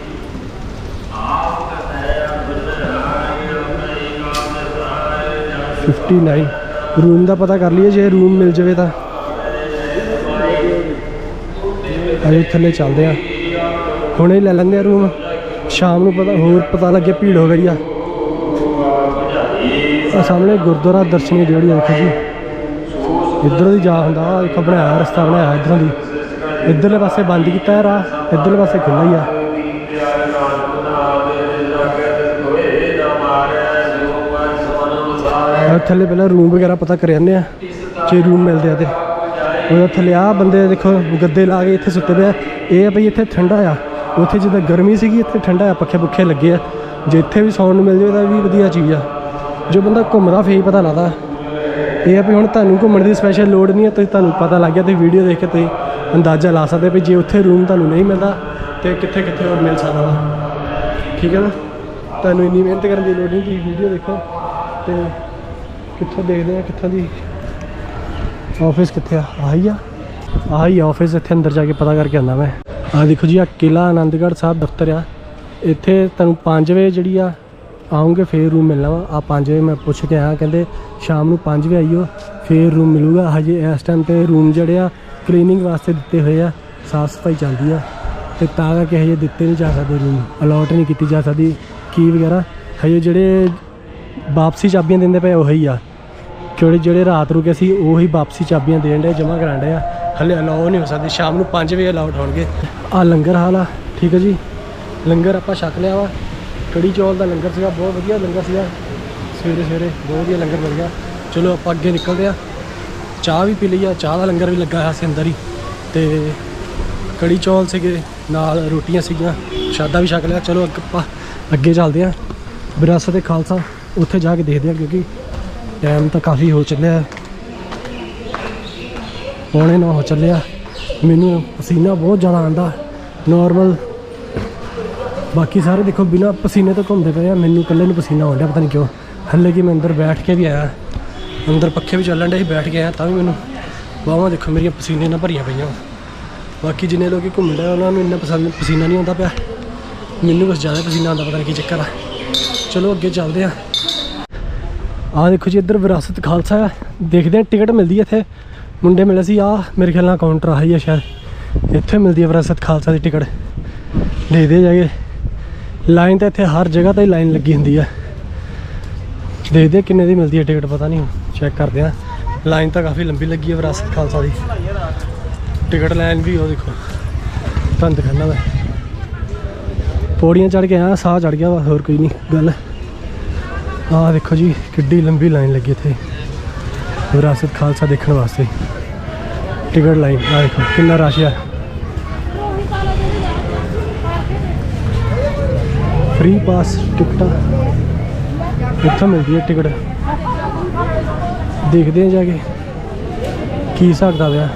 ਫਿਫਟੀ ਨਾਈਨ ਰੂਮ ਦਾ ਪਤਾ ਕਰ ਲਈਏ, ਜੇ ਰੂਮ ਮਿਲ ਜਾਵੇ ਤਾਂ। ਅਜੇ ਥੱਲੇ ਚੱਲਦੇ ਆ। ਹੁਣੇ ਲੈ ਲੈਂਦੇ ਆ ਰੂਮ ਸ਼ਾਮ ਨੂੰ ਪਤਾ, ਹੋਰ ਪਤਾ ਲੱਗੇ, ਭੀੜ ਹੋ ਗਈ ਆ। ਆ ਸਾਹਮਣੇ ਗੁਰਦੁਆਰਾ ਦਰਸ਼ਨੀ ਜਿਹੜੀ ਆ, ਦੇਖੋ ਜੀ। ਇੱਧਰ ਦੀ ਜਾ ਹੁੰਦਾ ਆ ਬਣਾਇਆ ਰਸਤਾ ਬਣਾਇਆ ਇੱਧਰੋਂ ਦੀ। ਇੱਧਰਲੇ ਪਾਸੇ ਬੰਦ ਕੀਤਾ ਹੈ ਰਾਹ ਇੱਧਰਲੇ ਪਾਸੇ ਖੁੱਲ੍ਹਾ ਹੀ ਆ। ਥੱਲੇ ਪਹਿਲਾਂ ਰੂਮ ਵਗੈਰਾ ਪਤਾ ਕਰ ਜਾਂਦੇ ਆ, ਜੇ ਰੂਮ ਮਿਲਦੇ ਆ ਤੇ। ਉਹਦਾ ਥੱਲੇ ਆ ਬੰਦੇ ਦੇਖੋ, ਗੱਦੇ ਲਾ ਕੇ ਇੱਥੇ ਸੁੱਤੇ ਪਏ ਆ। ਇਹ ਆ ਭਈ ਇੱਥੇ ਠੰਡਾ ਆ। ਉੱਥੇ ਜਿੱਦਾਂ ਗਰਮੀ ਸੀਗੀ, ਇੱਥੇ ਠੰਡਾ ਆ ਪੱਖੇ ਪੁੱਖੇ ਲੱਗੇ ਆ। ਜੇ ਇੱਥੇ ਵੀ ਸੌਣ ਨੂੰ ਮਿਲ ਜਾਵੇ ਤਾਂ ਵੀ ਵਧੀਆ ਚੀਜ਼ ਆ। ਜੋ ਬੰਦਾ ਘੁੰਮਦਾ ਫੇਰ ਪਤਾ ਲੱਗਦਾ। ਇਹ ਆ ਵੀ ਹੁਣ ਤੁਹਾਨੂੰ ਘੁੰਮਣ ਦੀ ਸਪੈਸ਼ਲ ਲੋੜ ਨਹੀਂ ਹੈ ਤੁਸੀਂ ਤੁਹਾਨੂੰ ਪਤਾ ਲੱਗ ਗਿਆ, ਤੁਸੀਂ ਵੀਡੀਓ ਦੇਖ ਕੇ ਤੁਸੀਂ ਅੰਦਾਜ਼ਾ ਲਾ ਸਕਦੇ ਵੀ ਜੇ ਉੱਥੇ ਰੂਮ ਤੁਹਾਨੂੰ ਨਹੀਂ ਮਿਲਦਾ, ਤੇ ਕਿੱਥੇ ਕਿੱਥੇ ਹੋਰ ਮਿਲ ਸਕਦਾ ਵਾ। ਠੀਕ ਹੈ ਨਾ? ਤੁਹਾਨੂੰ ਇੰਨੀ ਮਿਹਨਤ ਕਰਨ ਦੀ ਲੋੜ ਨਹੀਂ, ਤੁਸੀਂ ਵੀਡੀਓ ਦੇਖੋ ਤੇ ਕਿੱਥੋਂ ਦੇਖਦੇ ਆ, ਕਿੱਥੋਂ ਦੀ ਆਫਿਸ ਕਿੱਥੇ ਆ? ਆਹੀ ਆ। ਆਹੀ ਆਫਿਸ ਇੱਥੇ ਅੰਦਰ ਜਾ ਕੇ ਪਤਾ ਕਰਕੇ ਆਉਂਦਾ ਮੈਂ। ਆ ਦੇਖੋ ਜੀ ਆ ਕਿਲਾ ਆਨੰਦਗੜ੍ਹ ਸਾਹਿਬ ਦਫ਼ਤਰ ਆ। ਇੱਥੇ ਤੁਹਾਨੂੰ 5 ਵਜੇ ਜਿਹੜੀ ਆ ਆਉਂਗੇ ਫੇਰ ਰੂਮ ਮਿਲਣਾ ਵਾ। ਆ 5 ਵਜੇ ਮੈਂ ਪੁੱਛ ਕੇ ਆਇਆ, ਕਹਿੰਦੇ ਸ਼ਾਮ ਨੂੰ 5 ਵਜੇ ਆਈਓ, ਫੇਰ ਰੂਮ ਮਿਲੂਗਾ। ਹਜੇ ਇਸ ਟਾਈਮ ਤੇ ਰੂਮ ਜਿਹੜੇ ਆ ਕਲੀਨਿੰਗ ਵਾਸਤੇ ਦਿੱਤੇ ਹੋਏ ਆ, ਸਾਫ਼ ਸਫ਼ਾਈ ਚੱਲਦੀ ਆ। ਤੇ ਤਾਂ ਕਰਕੇ ਹਜੇ ਦਿੱਤੇ ਨਹੀਂ ਜਾ ਸਕਦੇ ਰੂਮ ਅਲੋਟ ਨਹੀਂ ਕੀਤੀ ਜਾ ਸਕਦੀ, ਕੀ ਵਗੈਰਾ। ਹਜੇ ਜਿਹੜੇ ਵਾਪਸੀ ਚਾਬੀਆਂ ਦਿੰਦੇ ਪਏ ਉਹੀ ਆ। ਕਿਉਂਕਿ ਜਿਹੜੇ ਰਾਤ ਰੁਕੇ ਸੀ ਉਹੀ ਵਾਪਸੀ ਚਾਬੀਆਂ ਦੇਣ ਦੇ ਜਮ੍ਹਾਂ ਕਰਾਉਣ ਦੇ ਆ। ਹਲੇ ਅਲਾਉ ਨਹੀਂ ਹੋ ਸਕਦੇ ਸ਼ਾਮ ਨੂੰ 5 ਵਜੇ ਅਲਾਉਡ ਹੋਣਗੇ। ਆ ਲੰਗਰ ਹਾਲ ਆ ਠੀਕ ਹੈ ਜੀ? ਲੰਗਰ ਆਪਾਂ ਛਕ ਲਿਆ ਵਾ। ਕੜੀ ਚੌਲ ਦਾ ਲੰਗਰ ਸੀਗਾ ਬਹੁਤ ਵਧੀਆ ਲੰਗਰ ਸੀਗਾ। ਸਵੇਰੇ ਸਵੇਰੇ ਬਹੁਤ ਵਧੀਆ ਲੰਗਰ ਮਿਲ ਗਿਆ। ਚਲੋ ਆਪਾਂ ਅੱਗੇ ਨਿਕਲਦੇ ਆ। ਚਾਹ ਵੀ ਪੀ ਲਈ ਆ ਚਾਹ ਦਾ ਲੰਗਰ ਵੀ ਲੱਗਾ ਹੋਇਆ ਸੀ ਅੰਦਰ ਹੀ। ਤੇ ਕੜੀ ਚੌਲ ਸੀਗੇ ਨਾਲ ਰੋਟੀਆਂ ਸੀਗੀਆਂ ਸ਼ਾਦਾ ਵੀ ਛਕ ਲਿਆ। ਚਲੋ ਅੱਗੇ ਆਪਾਂ ਅੱਗੇ ਚੱਲਦੇ ਆ। ਵਿਰਾਸਤ e ਖਾਲਸਾ ਉੱਥੇ ਜਾ ਕੇ ਦੇਖਦੇ ਆ ਕਿਉਂਕਿ ਟਾਈਮ ਤਾਂ ਕਾਫੀ ਹੋ ਚੱਲਿਆ। ਹੈ ਪੌਣੇ ਨਾ ਹੋ ਚੱਲਿਆ। ਮੈਨੂੰ ਪਸੀਨਾ ਬਹੁਤ ਜ਼ਿਆਦਾ ਆਉਂਦਾ। ਨਾਰਮਲ ਬਾਕੀ ਸਾਰੇ ਦੇਖੋ, ਬਿਨਾ ਪਸੀਨੇ ਤੋਂ ਘੁੰਮਦੇ ਪਏ ਆ। ਮੈਨੂੰ ਇਕੱਲੇ ਨੂੰ ਪਸੀਨਾ ਆਉਂਦਾ ਪਤਾ ਨਹੀਂ ਕਿਉਂ। ਹੱਲੇ ਕਿ ਮੈਂ ਅੰਦਰ ਬੈਠ ਕੇ ਵੀ ਆਇਆ। ਅੰਦਰ ਪੱਖੇ ਵੀ ਚੱਲਣ ਡੇ ਸੀ, ਬੈਠ ਕੇ ਆਇਆ, ਤਾਂ ਵੀ ਮੈਨੂੰ ਬਾਹਾਂ ਦੇਖੋ, ਮੇਰੀਆਂ ਪਸੀਨੇ ਨਾਲ ਭਰੀਆਂ ਪਈਆਂ। ਬਾਕੀ ਜਿੰਨੇ ਲੋਕੀ ਘੁੰਮਣ ਡਏ ਉਹਨਾਂ ਨੂੰ ਇੰਨਾ ਪਸੰਦ ਪਸੀਨਾ ਨਹੀਂ ਆਉਂਦਾ ਪਿਆ। ਮੈਨੂੰ ਬਸ ਜ਼ਿਆਦਾ ਪਸੀਨਾ ਆਉਂਦਾ, ਪਤਾ ਨਹੀਂ ਕੀ ਚੱਕਰ ਆ। ਚਲੋ, ਅੱਗੇ ਚੱਲਦੇ ਆ। ਆਹ ਦੇਖੋ ਜੀ, ਇੱਧਰ ਵਿਰਾਸਤ ਖਾਲਸਾ ਹੈ ਦੇਖਦੇ ਆ, ਟਿਕਟ ਮਿਲਦੀ ਹੈ ਇੱਥੇ। ਮੁੰਡੇ ਮਿਲੇ ਸੀ ਆ ਮੇਰੇ ਖਿਆਲ ਨਾਲ ਕਾਊਂਟਰ ਆਹੀ ਹੈ ਸ਼ਾਇਦ। ਇੱਥੇ ਮਿਲਦੀ ਹੈ ਵਿਰਾਸਤ ਖਾਲਸਾ ਦੀ ਟਿਕਟ। ਦੇਖਦੇ ਜਾਗੇ ਲਾਈਨ ਤਾਂ ਇੱਥੇ ਹਰ ਜਗ੍ਹਾ ਤੇ ਲਾਈਨ ਲੱਗੀ ਹੁੰਦੀ ਹੈ ਦੇਖਦੇ ਕਿੰਨੇ ਦੀ ਮਿਲਦੀ ਹੈ ਟਿਕਟ, ਪਤਾ ਨਹੀਂ ਚੈੱਕ ਕਰਦੇ ਆ। ਲਾਈਨ ਤਾਂ ਕਾਫੀ ਲੰਬੀ ਲੱਗੀ ਹੈ ਵਿਰਾਸਤ ਖਾਲਸਾ ਦੀ। ਟਿਕਟ ਲਾਈਨ ਵੀ ਉਹ ਦੇਖੋ। ਤੁਹਾਨੂੰ ਦਿਖਾਣਾ ਮੈਂ। ਪੌੜੀਆਂ ਚੜ ਕੇ ਆਇਆ, ਸਾਹ ਚੜ ਗਿਆ ਵਾ, ਹੋਰ ਕੋਈ ਨਹੀਂ, ਗੱਲ। ਆਹ ਦੇਖੋ ਜੀ, ਕਿੱਡੀ ਲੰਬੀ ਲਾਈਨ ਲੱਗੀ ਇੱਥੇ। ਵਿਰਾਸਤ ਖਾਲਸਾ ਦੇਖਣ ਵਾਸਤੇ। ਟਿਕਟ ਲਾਈਨ ਆਹ ਦੇਖੋ, ਕਿੰਨਾ ਰਸ਼ ਆ। ਫ੍ਰੀ ਪਾਸ ਟਿਕਟਾਂ। ਇੱਥੋਂ ਮਿਲਦੀ ਹੈ ਟਿਕਟ। ਦੇਖਦੇ ਆ ਜਾ ਕੇ ਕੀ ਹਿਸਾਬ ਦਾ ਆ।